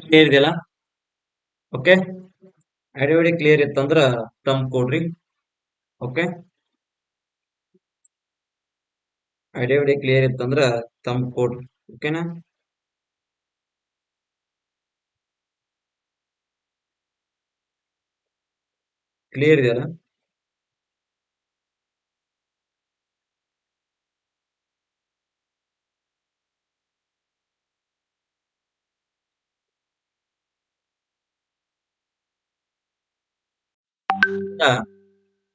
Clear ಇದೆಯಲ್ಲ? Okay ಐಡಿಯೋಡಿ clear ಇತ್ತಂದ್ರ ತಮ್ ಕೊಡ್ರಿ ಓಕೆ ಐಡಿಯೋಡಿ ಕ್ಲಿಯರ್ ಇತ್ತಂದ್ರ ತಮ್ ಕೊಡ್ರಿ ಓಕೆನಾ ಕ್ಲಿಯರ್ ಇದೆಯಲ್ಲ?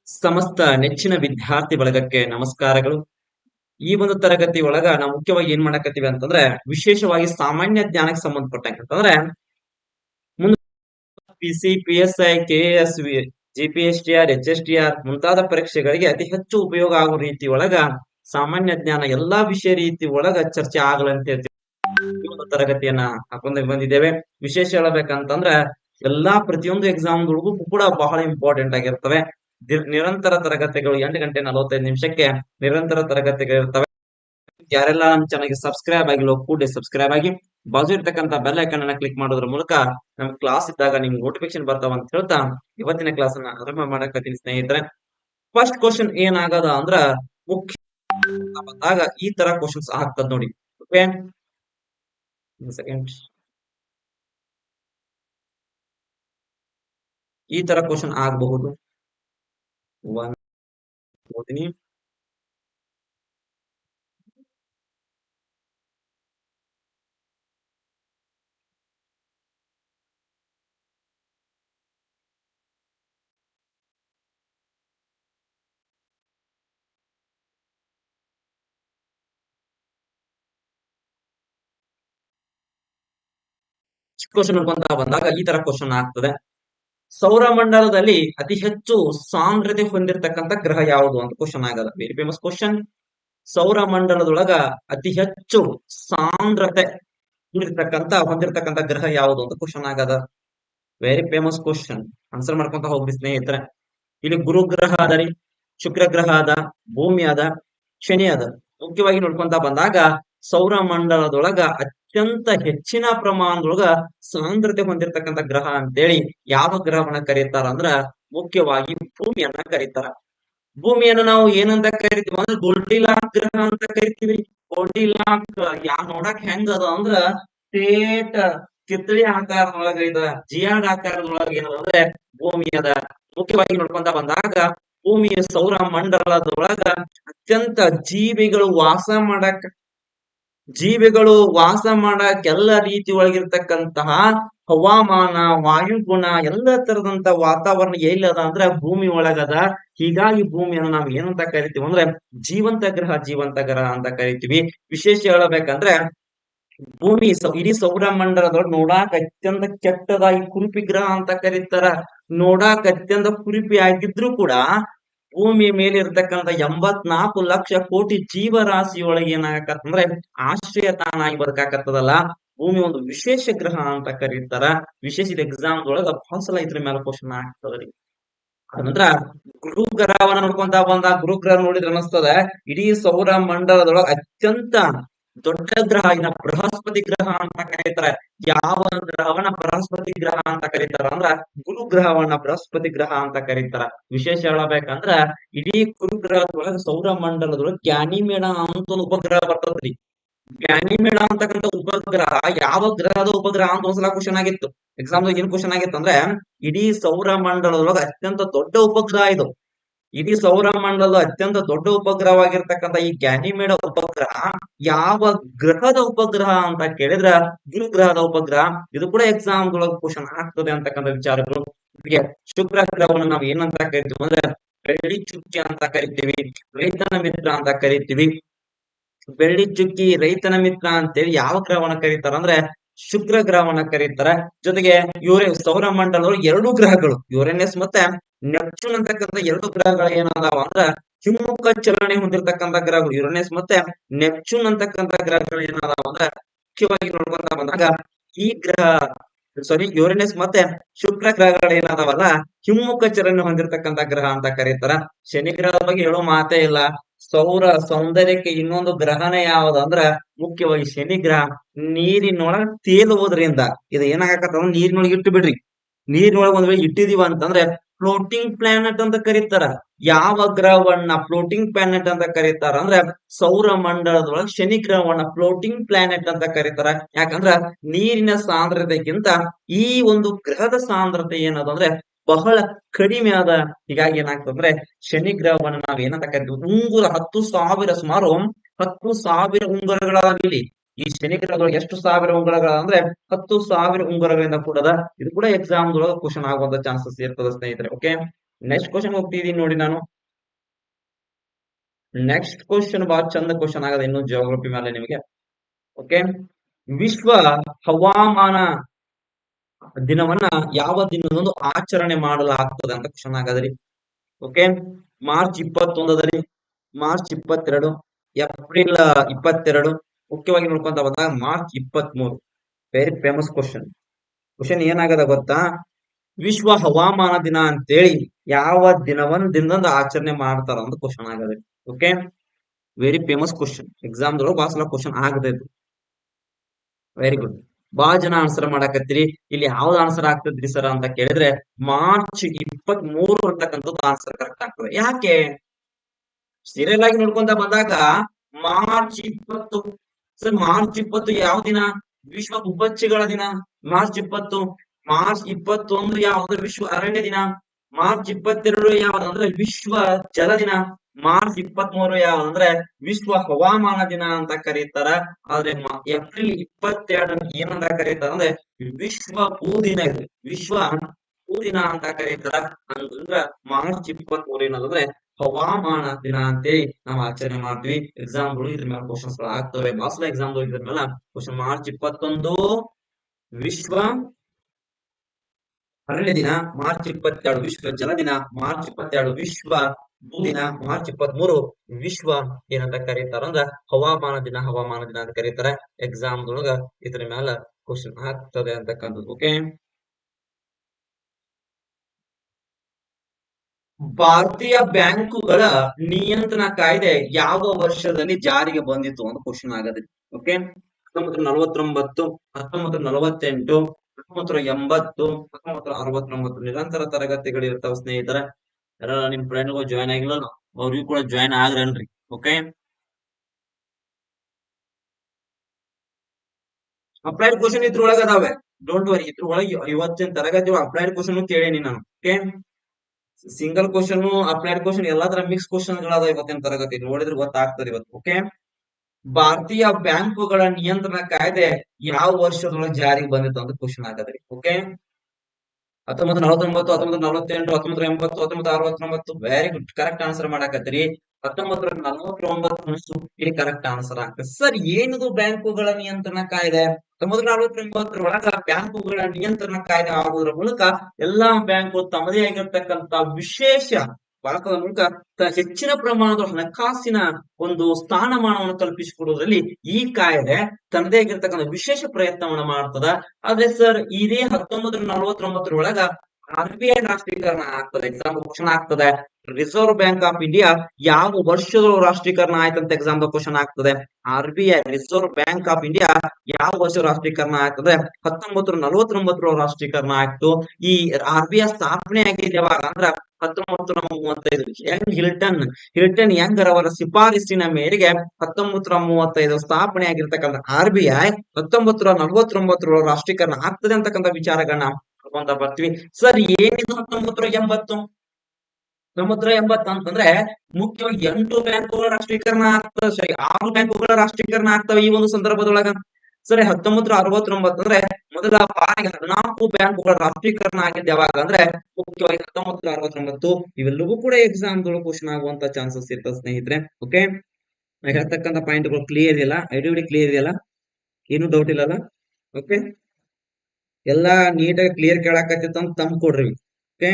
ಸಮಸ್ತ ನೆಚ್ಚಿನ ವಿದ್ಯಾರ್ಥಿ ಬಳಗಕ್ಕೆ ನಮಸ್ಕಾರಗಳು. ಈ ಒಂದು ತರಗತಿ ಒಳಗ ನಾವು ಮುಖ್ಯವಾಗಿ ಏನ್ ಮಾಡಕತ್ತೀವಿ ಅಂತಂದ್ರೆ, ವಿಶೇಷವಾಗಿ ಸಾಮಾನ್ಯ ಜ್ಞಾನಕ್ಕೆ ಸಂಬಂಧಪಟ್ಟಂಗೆ ಅಂತಂದ್ರೆ, ಮುಂದೆ P C P S I K S V G P S T R H S T R ಮುಂತಾದ ಪರೀಕ್ಷೆಗಳಿಗೆ ಅತಿ ಹೆಚ್ಚು ಉಪಯೋಗ ಆಗುವ ರೀತಿ ಒಳಗ ಸಾಮಾನ್ಯ ಜ್ಞಾನ ಎಲ್ಲಾ ವಿಷಯ ರೀತಿ ಒಳಗ ಚರ್ಚೆ ಆಗಲಂತ ಹೇಳ್ತೀವಿ. ಈ ಒಂದು ತರಗತಿಯನ್ನ ಹಾಕೊಂಡ ಬಂದಿದ್ದೇವೆ. ವಿಶೇಷ ಹೇಳ್ಬೇಕಂತಂದ್ರ ಎಲ್ಲಾ ಪ್ರತಿಯೊಂದು ಎಕ್ಸಾಮ್ಗಳಿಗೂ ಕೂಡ ಬಹಳ ಇಂಪಾರ್ಟೆಂಟ್ ಆಗಿರ್ತವೆ. ನಿರಂತರ ತರಗತಿಗಳು ಎಂಟು ಗಂಟೆ ನಲವತ್ತೈದು ನಿಮಿಷಕ್ಕೆ ನಿರಂತರ ತರಗತಿಗಳಿರ್ತವೆ ಯಾರೆಲ್ಲ ನಮ್ಮ ಚಾನಲ್ಗೆ ಸಬ್ಸ್ಕ್ರೈಬ್ ಆಗಿಲ್ಲ ಕೂಡಲೇ ಸಬ್ಸ್ಕ್ರೈಬ್ ಆಗಿ, ಬಾಜು ಇರ್ತಕ್ಕಂಥ ಬೆಲ್ ಐಕನ್ ಅನ್ನ ಕ್ಲಿಕ್ ಮಾಡೋದ್ರ ಮೂಲಕ ನಮ್ ಕ್ಲಾಸ್ ಇದ್ದಾಗ ನಿಮ್ಗೆ ನೋಟಿಫಿಕೇಶನ್ ಬರ್ತಾವ ಅಂತ ಹೇಳ್ತಾ ಇವತ್ತಿನ ಕ್ಲಾಸ್ ಅನ್ನ ಆರಂಭ ಮಾಡಕತ್ತೀನಿ ಸ್ನೇಹಿತರೆ. ಫಸ್ಟ್ ಕ್ವಶನ್ ಏನಾಗದ ಅಂದ್ರ ಮುಖ್ಯ ಬಂದಾಗ ಈ ತರ ಕ್ವಶನ್ಸ್ ಆಗ್ತದ ನೋಡಿ. ಓಕೆ ಸೆಕೆಂಡ್ ಈ ತರ ಕ್ವಶನ್ ಆಗಬಹುದು. ಒನ್ ಓದಿನಿ. ಕ್ವಶನ್ ಅನ್ಕೊಂತ ಬಂದಾಗ ಈ ತರ ಕ್ವಶನ್ ಆಗ್ತದೆ. ಸೌರಮಂಡಲದಲ್ಲಿ ಅತಿ ಹೆಚ್ಚು ಸಾಂದ್ರತೆ ಹೊಂದಿರತಕ್ಕಂತ ಗ್ರಹ ಯಾವುದು ಅಂತ ಕ್ವಶನ್ ಆಗದ ವೆರಿ ಫೇಮಸ್ ಕ್ವಶನ್ ಸೌರಮಂಡಲದೊಳಗ ಅತಿ ಹೆಚ್ಚು ಸಾಂದ್ರತೆ ಹೊಂದಿರತಕ್ಕಂತ ಹೊಂದಿರತಕ್ಕಂತ ಗ್ರಹ ಯಾವುದು ಅಂತ ಕ್ವಶನ್ ಆಗದ. ವೆರಿ ಫೇಮಸ್ ಕ್ವಶನ್ ಆನ್ಸರ್ ಮಾಡ್ಕೊಂತ ಹೋಗ್ರಿ ಸ್ನೇಹಿತರೆ. ಇಲ್ಲಿ ಗುರು ಗ್ರಹ ಅದ ಶುಕ್ರ ಗ್ರಹ ಅದ, ಭೂಮಿ ಅದ, ಶನಿ ಅದ. ಮುಖ್ಯವಾಗಿ ನೋಡ್ಕೊಂತ ಬಂದಾಗ ಸೌರಮಂಡಲದೊಳಗ ಅತ್ಯಂತ ಹೆಚ್ಚಿನ ಪ್ರಮಾಣದೊಳಗ ಸಾಂದ್ರತೆ ಹೊಂದಿರತಕ್ಕಂತ ಗ್ರಹ ಅಂತೇಳಿ ಯಾವ ಗ್ರಹವನ್ನ ಕರೀತಾರ ಅಂದ್ರ ಮುಖ್ಯವಾಗಿ ಭೂಮಿಯನ್ನ ಕರೀತಾರ. ಭೂಮಿಯನ್ನ ನಾವು ಏನಂತ ಕರಿತೀವಿ ಅಂದ್ರೆ ಗೋಲ್ಡಿಲಾಕ್ ಗ್ರಹ ಅಂತ ಕರಿತೀವಿ. ಗೋಲ್ಡಿಲಾಕ್ ಯಾ ನೋಡಕ್ ಹೆಂಗ ಅದ ಅಂದ್ರ ಸ್ಟೇಟ್ ಕಿತ್ತಳಿ ಆಕಾರದೊಳಗ ಇದ ಜಿಯಾಡ್ ಆಕಾರದೊಳಗ ಏನದ ಅಂದ್ರೆ ಭೂಮಿ ಅದ. ಮುಖ್ಯವಾಗಿ ನೋಡ್ಕೊಂತ ಬಂದಾಗ ಭೂಮಿಯ ಸೌರ ಮಂಡಲದೊಳಗ ಅತ್ಯಂತ ಜೀವಿಗಳು ವಾಸ ಮಾಡಕ್ ಜೀವಿಗಳು ವಾಸ ಮಾಡಕ್ ಎಲ್ಲ ರೀತಿ ಒಳಗಿರ್ತಕ್ಕಂತಹ ಹವಾಮಾನ, ವಾಯುಗುಣ ಎಲ್ಲ ತರದಂತ ವಾತಾವರಣ ಎಲ್ಲದ ಅಂದ್ರೆ ಭೂಮಿ ಒಳಗದ. ಹೀಗಾಗಿ ಭೂಮಿಯನ್ನು ನಾವು ಏನಂತ ಕರಿತೀವಿ ಅಂದ್ರೆ ಜೀವಂತ ಗ್ರಹ ಜೀವಂತ ಗ್ರಹ ಅಂತ ಕರಿತೀವಿ. ವಿಶೇಷ ಹೇಳಬೇಕಂದ್ರೆ ಭೂಮಿ ಇಡೀ ಸೌರ ಮಂಡಲದೊಳಗೆ ನೋಡಾಕ ಅತ್ಯಂತ ಕೆಟ್ಟದಾಗಿ ಕುರುಪಿ ಗ್ರಹ ಅಂತ ಕರೀತಾರ. ನೋಡಾಕ ಅತ್ಯಂತ ಕುರುಪಿ ಆಗಿದ್ರು ಕೂಡ ಭೂಮಿ ಮೇಲೆ ಇರ್ತಕ್ಕಂಥ ಎಂಬತ್ನಾಲ್ಕು ಲಕ್ಷ ಕೋಟಿ ಜೀವರಾಶಿಯೊಳಗೆ ಏನಾಗತ್ತಂದ್ರೆ ಆಶ್ರಯ ತಾನಾಗಿ ಬದುಕಾಕತ್ತದಲ್ಲ ಭೂಮಿ ಒಂದು ವಿಶೇಷ ಗ್ರಹ ಅಂತ ಕರೀತಾರ. ವಿಶೇಷ ಎಕ್ಸಾಮ್ ಒಳಗ ಬಹಳ ಸಲ ಇದ್ರ ಮೇಲೆ ಕ್ವಶನ್ ಆಗ್ತದ್ರಿ ಅದಂದ್ರ ಗುರು ಗ್ರಹವನ್ನ ನೋಡ್ಕೊಂತ ಬಂದ, ಗುರು ಗ್ರಹ ನೋಡಿದ್ರೆ ಅನಸ್ತದ. ಇಡೀ ಸೌರ ಮಂಡಲದೊಳಗ ಅತ್ಯಂತ ದೊಡ್ಡ ಗ್ರಹ ಇನ್ನ ಬೃಹಸ್ಪತಿ ಗ್ರಹ ಅಂತ ಕರೀತಾರೆ. ಯಾವ ಗ್ರಹವನ್ನ ಬೃಹಸ್ಪತಿ ಗ್ರಹ ಅಂತ ಕರೀತಾರ. ಅಂದ್ರ ಗುರು ಗ್ರಹವನ್ನ ಬೃಹಸ್ಪತಿ ಗ್ರಹ ಅಂತ ಕರೀತಾರ. ವಿಶೇಷ ಹೇಳಬೇಕಂದ್ರ, ಇಡೀ ಗುರು ಗ್ರಹದೊಳಗ ಸೌರ ಮಂಡಲದೊಳಗ ಗ್ಯಾನಿಮೇಡ ಅಂತ ಒಂದು ಉಪಗ್ರಹ ಬರ್ತದ್ರಿ. ಗ್ಯಾನಿಮೇಡ ಅಂತಕ್ಕಂಥ ಉಪಗ್ರಹ ಯಾವ ಗ್ರಹದ ಉಪಗ್ರಹ ಅಂತ ಒಂದ್ಸಲ ಕ್ವಶನ್ ಆಗಿತ್ತು. ಎಕ್ಸಾಮ್ ಏನ್ ಕ್ವಶನ್ ಆಗಿತ್ತು ಅಂದ್ರೆ, ಇಡೀ ಸೌರ ಮಂಡಲದೊಳಗ ಅತ್ಯಂತ ದೊಡ್ಡ ಉಪಗ್ರಹ ಇದು. ಇಡೀ ಸೌರ ಮಂಡಲದ ಅತ್ಯಂತ ದೊಡ್ಡ ಉಪಗ್ರಹವಾಗಿರ್ತಕ್ಕಂಥ ಈ ಗ್ಯಾನಿಮೇಡ ಉಪಗ್ರಹ ಯಾವ ಗ್ರಹದ ಉಪಗ್ರಹ ಅಂತ ಕೇಳಿದ್ರ ಗುರು ಗ್ರಹದ ಉಪಗ್ರಹ. ಇದು ಕೂಡ ಎಕ್ಸಾಮ್ ಕ್ವಶನ್ ಆಗ್ತದೆ ಅಂತಕ್ಕಂಥ ವಿಚಾರಗಳು. ಶುಕ್ರ ಗ್ರಹವನ್ನು ನಾವು ಏನಂತ ಕರಿತೀವಿ ಅಂದ್ರೆ ಬೆಳ್ಳಿ ಚುಕ್ಕಿ ಅಂತ ಕರಿತೀವಿ, ರೈತನ ಮಿತ್ರ ಅಂತ ಕರಿತೀವಿ. ಬೆಳ್ಳಿ ಚುಕ್ಕಿ, ರೈತನ ಮಿತ್ರ ಅಂತೇಳಿ ಯಾವ ಗ್ರಹವನ್ನ ಕರೀತಾರ ಅಂದ್ರೆ ಶುಕ್ರ ಗ್ರಹವನ್ನ ಕರೀತಾರೆ. ಜೊತೆಗೆ ಯೂರೆ ಸೌರ ಮಂಡಲವರು ಎರಡು ಗ್ರಹಗಳು. ಯುರೇನಸ್ ಮತ್ತೆ ನೆಪ್ಚೂನ್ ಅಂತಕ್ಕಂಥ ಎರಡು ಗ್ರಹಗಳು ಏನದಾವ ಅಂದ್ರ ಹಿಮ್ಮುಖ ಚಲನೆ ಹೊಂದಿರತಕ್ಕಂಥ ಗ್ರಹಗಳು. ಯುರೇನಸ್ ಮತ್ತೆ ನೆಪ್ಚೂನ್ ಅಂತಕ್ಕಂಥ ಗ್ರಹಗಳು ಏನದಾವ ಅಂದ್ರ ಮುಖ್ಯವಾಗಿ ನೋಡ್ಕೊಂತ ಬಂದಾಗ ಈ ಗ್ರಹ ಸಾರಿ ಯುರೇನಸ್ ಮತ್ತೆ ಶುಕ್ರ ಗ್ರಹಗಳು ಏನಾದವಲ್ಲ ಹಿಮ್ಮುಖ ಚಲನೆ ಹೊಂದಿರತಕ್ಕಂಥ ಗ್ರಹ ಅಂತ ಕರೀತಾರ. ಶನಿ ಗ್ರಹದ ಬಗ್ಗೆ ಹೇಳೋ ಮಾತೇ ಇಲ್ಲ. ಸೌರ ಸೌಂದರ್ಯಕ್ಕೆ ಇನ್ನೊಂದು ಗ್ರಹನೇ ಯಾವ್ದು ಅಂದ್ರ ಮುಖ್ಯವಾಗಿ ಶನಿ ಗ್ರಹ. ನೀರಿನೊಳಗ ತೇಲುವುದರಿಂದ ಇದು ಏನಾಗಕತ್ತ ನೀರಿನೊಳಗೆ ಇಟ್ಟು ಬಿಡ್ರಿ. ನೀರಿನೊಳಗೆ ಒಂದ್ ವೇಳೆ ಇಟ್ಟಿದೀವ ಅಂತಂದ್ರೆ ಫ್ಲೋಟಿಂಗ್ ಪ್ಲಾನೆಟ್ ಅಂತ ಕರೀತಾರ. ಯಾವ ಗ್ರಹವನ್ನ ಫ್ಲೋಟಿಂಗ್ ಪ್ಲಾನೆಟ್ ಅಂತ ಕರೀತಾರ ಅಂದ್ರೆ ಸೌರ ಮಂಡಲದೊಳಗ ಶನಿ ಗ್ರಹವನ್ನ ಫ್ಲೋಟಿಂಗ್ ಪ್ಲಾನೆಟ್ ಅಂತ ಕರೀತಾರ. ಯಾಕಂದ್ರ ನೀರಿನ ಸಾಂದ್ರತೆಗಿಂತ ಈ ಒಂದು ಗ್ರಹದ ಸಾಂದ್ರತೆ ಏನದ ಅಂದ್ರೆ ಬಹಳ ಕಡಿಮೆ ಆದ ಹೀಗಾಗಿ ಏನಾಗ್ತಂದ್ರೆ ಶನಿ ಗ್ರಹವನ್ನ ನಾವು ಏನಂತ ಕರಿತೀವಿ ಉಂಗುರ ಹತ್ತು ಸಾವಿರ ಸುಮಾರು ಹತ್ತು ಸಾವಿರ ಉಂಗುರಗಳಾಗಲಿ. ಈ ಶನಿ ಗ್ರಹಗಳು ಎಷ್ಟು ಸಾವಿರ ಉಂಗುರಗಳ ಅಂದ್ರೆ ಹತ್ತು ಸಾವಿರ ಉಂಗುರಗಳಿಂದ ಕೂಡದ ಇದು ಕೂಡ ಎಕ್ಸಾಮ್ ದೊಳಗೆ ಕ್ವಶನ್ ಆಗುವಂತ ಚಾನ್ಸಸ್ ಇರ್ತದೆ ಸ್ನೇಹಿತರೆ ಓಕೆ ನೆಕ್ಸ್ಟ್ ಕ್ವಶನ್ ಹೋಗ್ತಿದೀನಿ ನೋಡಿ ನಾನು. ನೆಕ್ಸ್ಟ್ ಕ್ವಶನ್ ಬಹಳ ಚಂದ ಕ್ವಶನ್ ಆಗದ ಇನ್ನು ಜಿಯೋಗ್ರಫಿ ಮೇಲೆ ನಿಮಗೆ ಓಕೆ ವಿಶ್ವ ಹವಾಮಾನ ದಿನವನ್ನ ಯಾವ ದಿನದಂದು ಆಚರಣೆ ಮಾಡಲಾಗ್ತದೆ ಅಂತ ಕ್ವಶನ್ ಆಗದ್ರಿ. ಓಕೆ ಮಾರ್ಚ್ ಇಪ್ಪತ್ತೊಂದರಲ್ಲಿ ಮಾರ್ಚ್ ಇಪ್ಪತ್ತೆರಡು ಏಪ್ರಿಲ್ ಇಪ್ಪತ್ತೆರಡು. ಮುಖ್ಯವಾಗಿ ನೋಡ್ಕೊಂತ ಬಂದಾಗ ಮಾರ್ಚ್ ಇಪ್ಪತ್ತ್ ಮೂರು ವೆರಿ ಫೇಮಸ್ ಕ್ವಶನ್ ಕ್ವಶನ್ ಏನಾಗದ ಗೊತ್ತಾ? ವಿಶ್ವ ಹವಾಮಾನ ದಿನ ಅಂತೇಳಿ ಯಾವ ದಿನವನ್ನ ದಿನದಂದು ಆಚರಣೆ ಮಾಡ್ತಾರ ಅಂತ question ಆಗದ್ರಿ. Okay very famous question exam ದೊಳಗೆ ಬಹಳ ಸಲ ಕ್ವಶನ್ ಆಗದೆ ವೆರಿ ಗುಡ್ ಬಹಳ ಜನ ಆನ್ಸರ್ ಮಾಡಾಕತ್ತೀರಿ. ಇಲ್ಲಿ ಯಾವ್ದು ಆನ್ಸರ್ ಆಗ್ತದ್ರಿ ಸರ್ ಅಂತ ಕೇಳಿದ್ರೆ ಮಾರ್ಚ್ ಇಪ್ಪತ್ ಮೂರು ಅಂತಕ್ಕಂಥದ್ದು ಆನ್ಸರ್ ಕರೆಕ್ಟ್ ಆಗ್ತದೆ. ಯಾಕೆ? ಸೀರಿಯಲ್ ಆಗಿ ನೋಡ್ಕೊಂತ ಬಂದಾಗ ಮಾರ್ಚ್ ಇಪ್ಪತ್ತು. ಸರ್ ಮಾರ್ಚ್ ಇಪ್ಪತ್ತು ಯಾವ ದಿನ? ವಿಶ್ವ ಗುಬ್ಬಚ್ಚಿಗಳ ದಿನ. ಮಾರ್ಚ್ ಇಪ್ಪತ್ತು. ಮಾರ್ಚ್ ಇಪ್ಪತ್ತೊಂದು ಯಾವ್ದು? ವಿಶ್ವ ಅರಣ್ಯ ದಿನ. ಮಾರ್ಚ್ ಇಪ್ಪತ್ತೆರಡು ಯಾವ್ದಂದ್ರೆ ವಿಶ್ವ ಜಲ ದಿನ. ಮಾರ್ಚ್ ಇಪ್ಪತ್ತ್ ಮೂರು ಯಾವ್ದಂದ್ರೆ ವಿಶ್ವ ಹವಾಮಾನ ದಿನ ಅಂತ ಕರೀತಾರ. ಆದ್ರೆ ಏಪ್ರಿಲ್ ಇಪ್ಪತ್ತೆರಡನ್ನ ಏನಂತ ಕರೀತಾರ ಅಂದ್ರೆ ವಿಶ್ವ ಭೂದಿನ ಇದೆ ವಿಶ್ವ ಭೂದಿನ ಅಂತ ಕರೀತಾರ. ಅಂತಂದ್ರ ಮಾರ್ಚ್ ಇಪ್ಪತ್ತ್ ಮೂರು ಏನಂದ್ರೆ ಹವಾಮಾನ ದಿನ ಅಂತೇಳಿ ನಾವ್ ಆಚರಣೆ ಮಾಡ್ತೀವಿ. ಎಕ್ಸಾಮ್ಗಳು ಇದ್ರ ಮೇಲೆ ಕ್ವಶನ್ಸ್ಗಳು ಆಗ್ತವೆ. ಬಾಸ್ಲ ಎಕ್ಸಾಮ್ ಇದ್ರ ಮೇಲೆ ಕ್ವಶನ್ ಮಾರ್ಚ್ ಇಪ್ಪತ್ತೊಂದು ವಿಶ್ವ ಅರಣ್ಯ ದಿನ, ಮಾರ್ಚ್ ಇಪ್ಪತ್ತೆರಡು ವಿಶ್ವ ಜಲ ದಿನ, ಮಾರ್ಚ್ ಇಪ್ಪತ್ತೆರಡು ವಿಶ್ವ ಭೂದಿನ ಮಾರ್ಚ್ ಇಪ್ಪತ್ಮೂರು ವಿಶ್ವ ಏನಂತ ಕರೀತಾರ ಅಂದ್ರ ಹವಾಮಾನ ದಿನ ಹವಾಮಾನ ದಿನ ಅಂತ ಕರೀತಾರ. ಎಕ್ಸಾಮ್ ದೊಳಗ ಇದ್ರ ಮ್ಯಾಲ ಕ್ವಶನ್ ಆಗ್ತದೆ ಅಂತಕ್ಕಂಥದ್ದು ಓಕೆ ಭಾರತೀಯ ಬ್ಯಾಂಕುಗಳ ನಿಯಂತ್ರಣ ಕಾಯ್ದೆ ಯಾವ ವರ್ಷದಲ್ಲಿ ಜಾರಿಗೆ ಬಂದಿತ್ತು ಅಂತ ಕ್ವಶನ್ ಆಗದೆ ಓಕೆ ಹತ್ತೊಂಬತ್ತು ನಲವತ್ತೊಂಬತ್ತು ಹತ್ತೊಂಬತ್ತು ನಲವತ್ತೆಂಟು ಹತ್ತೊಂಬತ್ತು ಎಂಬತ್ತು ಹತ್ತೊಂಬತ್ತು ಅರವತ್ತೊಂಬತ್ತು ನಿರಂತರ ತರಗತಿಗಳು ಇರ್ತಾವ ಸ್ನೇಹಿತರ. ಯಾರ ನಿಮ್ ಫ್ರೆಂಡ್ಗಳು ಜಾಯ್ನ್ ಆಗಿಲ್ಲ ಅವ್ರಿಗೂ ಕೂಡ ಜಾಯ್ನ್ ಆಗ್ರನ್ರಿ ಓಕೆ ಅಪ್ಲೈಡ್ ಕ್ವಶನ್ ಇದ್ರೊಳಗ ಅದಾವೆ. ಡೋಂಟ್ ವರಿ ಇದ್ರೊಳಗೆ ಇವತ್ತಿನ ತರಗತಿ ಅಪ್ಲೈಡ್ ಕ್ವಶನ್ ಕೇಳೇನಿ ನಾನು okay single question applied question ಎಲ್ಲಾ ತರ ಮಿಕ್ಸ್ ಕ್ವಶನ್ ಇವತ್ತಿನ ತರಗತಿ, ನೋಡಿದ್ರೆ ಗೊತ್ತಾಗ್ತದೆ ಇವತ್ತು ಓಕೆ ಭಾರತೀಯ ಬ್ಯಾಂಕುಗಳ ನಿಯಂತ್ರಣ ಕಾಯ್ದೆ ಯಾವ ವರ್ಷದೊಳಗೆ ಜಾರಿಗೆ ಬಂದಿತ್ತು ಅಂತ ಕ್ವಶನ್ ಆಗದ್ರಿ ಓಕೆ ಹತ್ತೊಂಬತ್ತು ನಲವತ್ತೊಂಬತ್ತು, ಹತ್ತೊಂಬತ್ತು ನಲವತ್ತೆಂಟು, ಹತ್ತೊಂಬತ್ತು ಎಂಬತ್ತು, ಹತ್ತೊಂಬತ್ತು ಅರವತ್ತೊಂಬತ್ತು. ವೆರಿ ಗುಡ್ ಕರೆಕ್ಟ್ ಆನ್ಸರ್ ಮಾಡಾಕತ್ತೀರಿ. ಹತ್ತೊಂಬತ್ತು ನಲವತ್ತೊಂಬತ್ತು ಇಲ್ಲಿ ಕರೆಕ್ಟ್ ಆನ್ಸರ್ ಆಗ್ತದೆ. ಸರ್ ಏನಿದು ಬ್ಯಾಂಕುಗಳ ನಿಯಂತ್ರಣ ಕಾಯ್ದೆ? ಹತ್ತೊಂಬತ್ತು ನಲವತ್ತೊಂಬತ್ತರೊಳಗ ಬ್ಯಾಂಕುಗಳ ನಿಯಂತ್ರಣ ಕಾಯ್ದೆ ಆಗುವುದರ ಮೂಲಕ ಎಲ್ಲಾ ಬ್ಯಾಂಕು ತಮ್ಮದೇ ಆಗಿರ್ತಕ್ಕಂತ ವಿಶೇಷ ಭಾರತದ ಮೂಲಕ ಹೆಚ್ಚಿನ ಪ್ರಮಾಣದ ಹಣಕಾಸಿನ ಒಂದು ಸ್ಥಾನಮಾನವನ್ನು ಕಲ್ಪಿಸಿಕೊಡುವುದರಲ್ಲಿ ಈ ಕಾಯ್ದೆ ತನ್ನದೇ ಆಗಿರ್ತಕ್ಕಂಥ ವಿಶೇಷ ಪ್ರಯತ್ನವನ್ನ ಮಾಡ್ತದ. ಆದ್ರೆ ಸರ್, ಇದೇ ಹತ್ತೊಂಬತ್ತು ನಲವತ್ತೊಂಬತ್ತರೊಳಗ ಆರ್ ಬಿ ಐ ರಾಷ್ಟ್ರೀಕರಣ ಆಗ್ತದೆ ಎಕ್ಸಾಮ್ ಕ್ವಶನ್ ಆಗ್ತದೆ. ರಿಸರ್ವ್ ಬ್ಯಾಂಕ್ ಆಫ್ ಇಂಡಿಯಾ ಯಾವ ವರ್ಷದೊಳಗೆ ರಾಷ್ಟ್ರೀಕರಣ ಆಯ್ತಂತ ಎಕ್ಸಾಮ್ ಕ್ವಶನ್ ಆಗ್ತದೆ. RBI Reserve Bank of India ಯಾವ ವರ್ಷ ರಾಷ್ಟ್ರೀಕರಣ ಆಗ್ತದೆ? ಹತ್ತೊಂಬತ್ತು ನಲವತ್ತೊಂಬತ್ತರ ರಾಷ್ಟ್ರೀಕರಣ ಆಯ್ತು. ಈ ಆರ್ಬಿಐ ಸ್ಥಾಪನೆ ಆಗಿದೆ ಯಾವಾಗ ಅಂದ್ರ ಹತ್ತೊಂಬತ್ತು ಮೂವತ್ತೈದು ಯಂಗ್ ಹಿಲ್ಟನ್ ಹಿಲ್ಟನ್ ಯಂಗ್ ಅವರ ಶಿಫಾರಸಿನ ಮೇರೆಗೆ ಹತ್ತೊಂಬತ್ತು ಮೂವತ್ತೈದು ಸ್ಥಾಪನೆ ಆಗಿರ್ತಕ್ಕಂಥ ಆರ್ಬಿಐ ಐ ಹತ್ತೊಂಬತ್ತು ನೂರ ನಲವತ್ತೊಂಬತ್ತರೊಳಗೆ ರಾಷ್ಟ್ರೀಕರಣ ಆಗ್ತದೆ ಅಂತಕ್ಕಂಥ ವಿಚಾರಗಳನ್ನ ಹೇಳ್ಕೊಂತ ಬರ್ತೀವಿ. ಸರ್ ಏನಿದು ಸಮುದ್ರ ಎಂಬತ್ತು? ತೊಂಬತ್ತರ ಎಂಬತ್ತು ಅಂತಂದ್ರೆ ಮುಖ್ಯವಾಗಿ ಎಂಟು ಬ್ಯಾಂಕುಗಳ ರಾಷ್ಟ್ರೀಕರಣ ಆಗ್ತದೆ ಸರಿ. ಆರು ಬ್ಯಾಂಕುಗಳ ರಾಷ್ಟ್ರೀಕರಣ ಆಗ್ತವೆ ಈ ಒಂದು ಸಂದರ್ಭದೊಳಗ. ಸರಿ ಹತ್ತೊಂಬತ್ತು ನೂರ ಅರವತ್ತೊಂಬತ್ತು ಅಂದ್ರೆ ಮೊದಲ ಬಾರಿಗೆ ಹದಿನಾಲ್ಕು ಬ್ಯಾಂಕುಗಳ ರಾಷ್ಟ್ರೀಕರಣ ಆಗಿದ್ದ ಯಾವಾಗ ಅಂದ್ರೆ ಮುಖ್ಯವಾಗಿ ಹತ್ತೊಂಬತ್ತು ನೂರ ಅರವತ್ತೊಂಬತ್ತು. ಇವೆಲ್ಲವೂ ಕೂಡ ಎಕ್ಸಾಮ್ ದೊಳಗೆ ಕ್ವಶನ್ ಆಗುವಂತ ಚಾನ್ಸಸ್ ಇರ್ತದೆ ಸ್ನೇಹಿತರೆ. ಓಕೆ? ಹೇಳ್ತಕ್ಕಂಥ ಪಾಯಿಂಟ್ಗಳು ಕ್ಲಿಯರ್ ಇದೆಯಲ್ಲ ಐಡಿ ಕ್ಲಿಯರ್ ಇದೆಯಲ್ಲ ಏನು ಡೌಟ್ ಇಲ್ಲಲ್ಲ ಓಕೆ? ಎಲ್ಲಾ ನೀಟಾಗಿ ಕ್ಲಿಯರ್ ಕೇಳಾಕತ್ತಿತ್ತು ಅಂತ ತಮ್ಮ ಕೊಡ್ರಿ. ಓಕೆ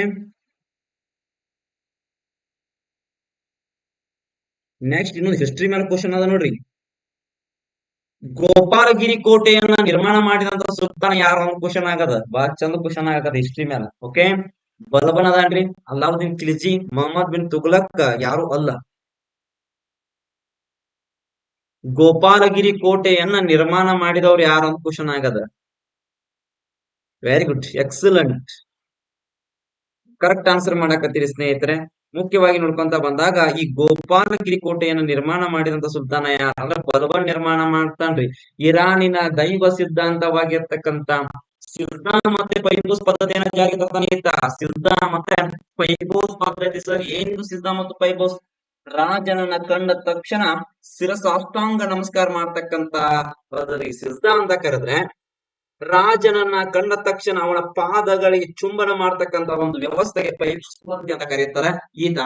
ನೆಕ್ಸ್ಟ್ ಇನ್ನೊಂದು ಹಿಸ್ಟ್ರಿ ಮೇಲೆ ಕ್ವಶನ್ ಅದ ನೋಡ್ರಿ. ಗೋಪಾಲಗಿರಿ ಕೋಟೆಯನ್ನ ನಿರ್ಮಾಣ ಮಾಡಿದಂತ ಸುಲ್ತಾನ ಯಾರು ಅಂತ ಕ್ವಶನ್ ಆಗದ. ಬಾಳ ಚಂದ ಕ್ವಶನ್ ಆಗದ ಹಿಸ್ಟ್ರಿ ಮೇಲೆ ಓಕೆ ಬಲಬನ್ ಅದಾನ್ರಿ. ಅಲ್ಲಾವುದ್ದೀನ್ ಖಿಲ್ಜಿ, ಮೊಹಮ್ಮದ್ ಬಿನ್ ತುಗ್ಲಕ್ ಯಾರು ಅಲ್ಲ. ಗೋಪಾಲಗಿರಿ ಕೋಟೆಯನ್ನ ನಿರ್ಮಾಣ ಮಾಡಿದವ್ರು ಯಾರು ಅಂತ ಕ್ವಶನ್ ಆಗದ. Very good excellent correct answer ಮಾಡಕತ್ತೀರಿ ಸ್ನೇಹಿತರೆ. ಮುಖ್ಯವಾಗಿ ನೋಡ್ಕೊಂತ ಬಂದಾಗ ಈ ಗೋಪಾಲಗಿರಿ ಕೋಟೆಯನ್ನು ನಿರ್ಮಾಣ ಮಾಡಿದಂತ ಸುಲ್ತಾನ ಯಾರ? ಅಂದ್ರೆ ಬಲಬನ್ ನಿರ್ಮಾಣ ಮಾಡ್ತಾನ್ರಿ. ಇರಾನಿನ ದೈವ ಸಿದ್ಧಾಂತವಾಗಿರ್ತಕ್ಕಂತ ಸಿದ್ಧ ಮತ್ತೆ ಪೈಬೂಸ್ ಪದ್ಧತಿಯನ್ನ ಜಾರಿಗೆ ಈತ ಸಿದ್ಧ ಮತ್ತೆ ಪೈಬೂಸ್ ಪದ್ಧತಿ ಸರ್. ಏನು ಸಿದ್ಧ ಮತ್ತು ಪೈಬೂಸ್ ರಾಜನನ್ನ ಕಂಡ ತಕ್ಷಣ ಶಿರಸಾಷ್ಟಾಂಗ ನಮಸ್ಕಾರ ಮಾಡ್ತಕ್ಕಂತ ಪದ್ಧತಿ. ಸಿದ್ಧ ಅಂತ ಕರೆದ್ರೆ ರಾಜನನ್ನ ಕಂಡ ತಕ್ಷಣ ಅವನ ಪಾದಗಳಿಗೆ ಚುಂಬನ ಮಾಡ್ತಕ್ಕಂತ ಒಂದು ವ್ಯವಸ್ಥೆಗೆ ಪೈಬೂಸ್ ಅಂತ ಕರೀತಾರೆ. ಈತ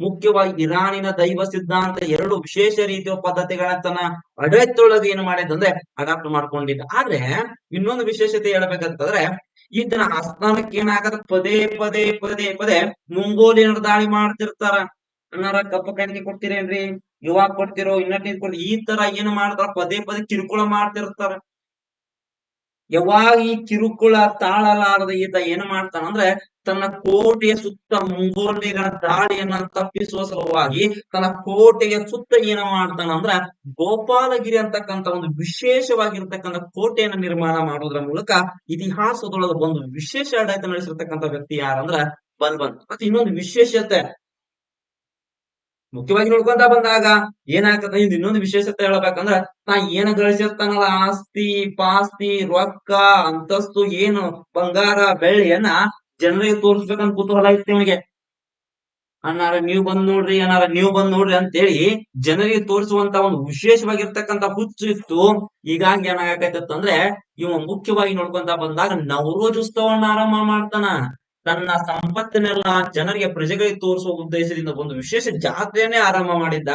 ಮುಖ್ಯವಾಗಿ ಇರಾನಿನ ದೈವ ಸಿದ್ಧಾಂತ ಎರಡು ವಿಶೇಷ ರೀತಿಯ ಪದ್ಧತಿಗಳ ತನ್ನ ಆಡಳಿತದೊಳಗೆ ಏನು ಮಾಡಿದಂದ್ರೆ ಅಡಾಪ್ಟ್ ಮಾಡ್ಕೊಂಡಿದ್ದ. ಆದ್ರೆ ಇನ್ನೊಂದು ವಿಶೇಷತೆ ಹೇಳ್ಬೇಕಂತಂದ್ರೆ ಈತನ ಆಸ್ಥಾನಕ್ಕೆ ಏನಾಗದ ಪದೇ ಪದೇ ಪದೇ ಪದೇ ಮುಂಗೋಲಿಯರು ದಾಳಿ ಮಾಡ್ತಿರ್ತಾರ. ಅನ್ನಾರ ಕಪ್ಪ ಕಾಣಿಕೆ ಕೊಡ್ತೀರೇನ್ರಿ? ಇವಾಗ ಕೊಡ್ತಿರೋ ಇನ್ನೊಂದು ಕೊಡ್ತೀರಿ? ಈ ತರ ಏನ್ ಮಾಡ್ತಾರ? ಪದೇ ಪದೇ ಕಿರುಕುಳ ಮಾಡ್ತಿರ್ತಾರ. ಯಾವಾಗ ಈ ಕಿರುಕುಳ ತಾಳಲಾರದ ಈತ ಏನ್ ಮಾಡ್ತಾನ ಅಂದ್ರೆ ತನ್ನ ಕೋಟೆಯ ಸುತ್ತ ಮುಂಗೋಲಿಗಳ ದಾಳಿಯನ್ನ ತಪ್ಪಿಸುವ ಸಲುವಾಗಿ ತನ್ನ ಕೋಟೆಯ ಸುತ್ತ ಏನ ಮಾಡ್ತಾನ ಅಂದ್ರ ಗೋಪಾಲಗಿರಿ ಅಂತಕ್ಕಂತ ಒಂದು ವಿಶೇಷವಾಗಿರ್ತಕ್ಕಂಥ ಕೋಟೆಯನ್ನ ನಿರ್ಮಾಣ ಮಾಡೋದ್ರ ಮೂಲಕ ಇತಿಹಾಸದೊಳಗೆ ಒಂದು ವಿಶೇಷ ಆಡಳಿತ ನಡೆಸಿರ್ತಕ್ಕಂಥ ವ್ಯಕ್ತಿ ಯಾರಂದ್ರ ಬಲ್ಬನ್ ಮತ್ತೆ ಇನ್ನೊಂದು ವಿಶೇಷತೆ ಮುಖ್ಯವಾಗಿ ನೋಡ್ಕೊಂತ ಬಂದಾಗ ಏನಾಗ್ತದ ಇದು ಇನ್ನೊಂದು ವಿಶೇಷತೆ ಹೇಳ್ಬೇಕಂದ್ರ, ನಾ ಏನ್ ಗಳಿಸಿರ್ತಾನಲ್ಲ ಆಸ್ತಿ, ಪಾಸ್ತಿ, ರೊಕ್ಕ, ಅಂತಸ್ತು, ಏನು, ಬಂಗಾರ, ಬೆಳ್ಳಿಯನ್ನ ಜನರಿಗೆ ತೋರಿಸ್ಬೇಕಂತ ಕುತೂಹಲ ಇತ್ತು ನಿಮಗೆ? ಅನ್ನಾರ ನೀವ್ ಬಂದ್ ನೋಡ್ರಿ, ಅನ್ನಾರ ನೀವ್ ಬಂದ್ ನೋಡ್ರಿ ಅಂತೇಳಿ ಜನರಿಗೆ ತೋರಿಸುವಂತ ಒಂದು ವಿಶೇಷವಾಗಿರ್ತಕ್ಕಂತ ಹುಚ್ಚು ಇತ್ತು. ಹೀಗಾಗಿ ಏನಾಗತ್ತಂದ್ರೆ ಇವ ಮುಖ್ಯವಾಗಿ ನೋಡ್ಕೊಂತ ಬಂದಾಗ ನವರೋಜ್ ಆರಂಭ ಮಾಡ್ತಾನ. ತನ್ನ ಸಂಪತ್ತನ್ನೆಲ್ಲ ಜನರಿಗೆ ಪ್ರಜೆಗಳಿಗೆ ತೋರಿಸುವ ಉದ್ದೇಶದಿಂದ ಒಂದು ವಿಶೇಷ ಜಾತ್ರೆಯನ್ನೇ ಆರಂಭ ಮಾಡಿದ್ದ.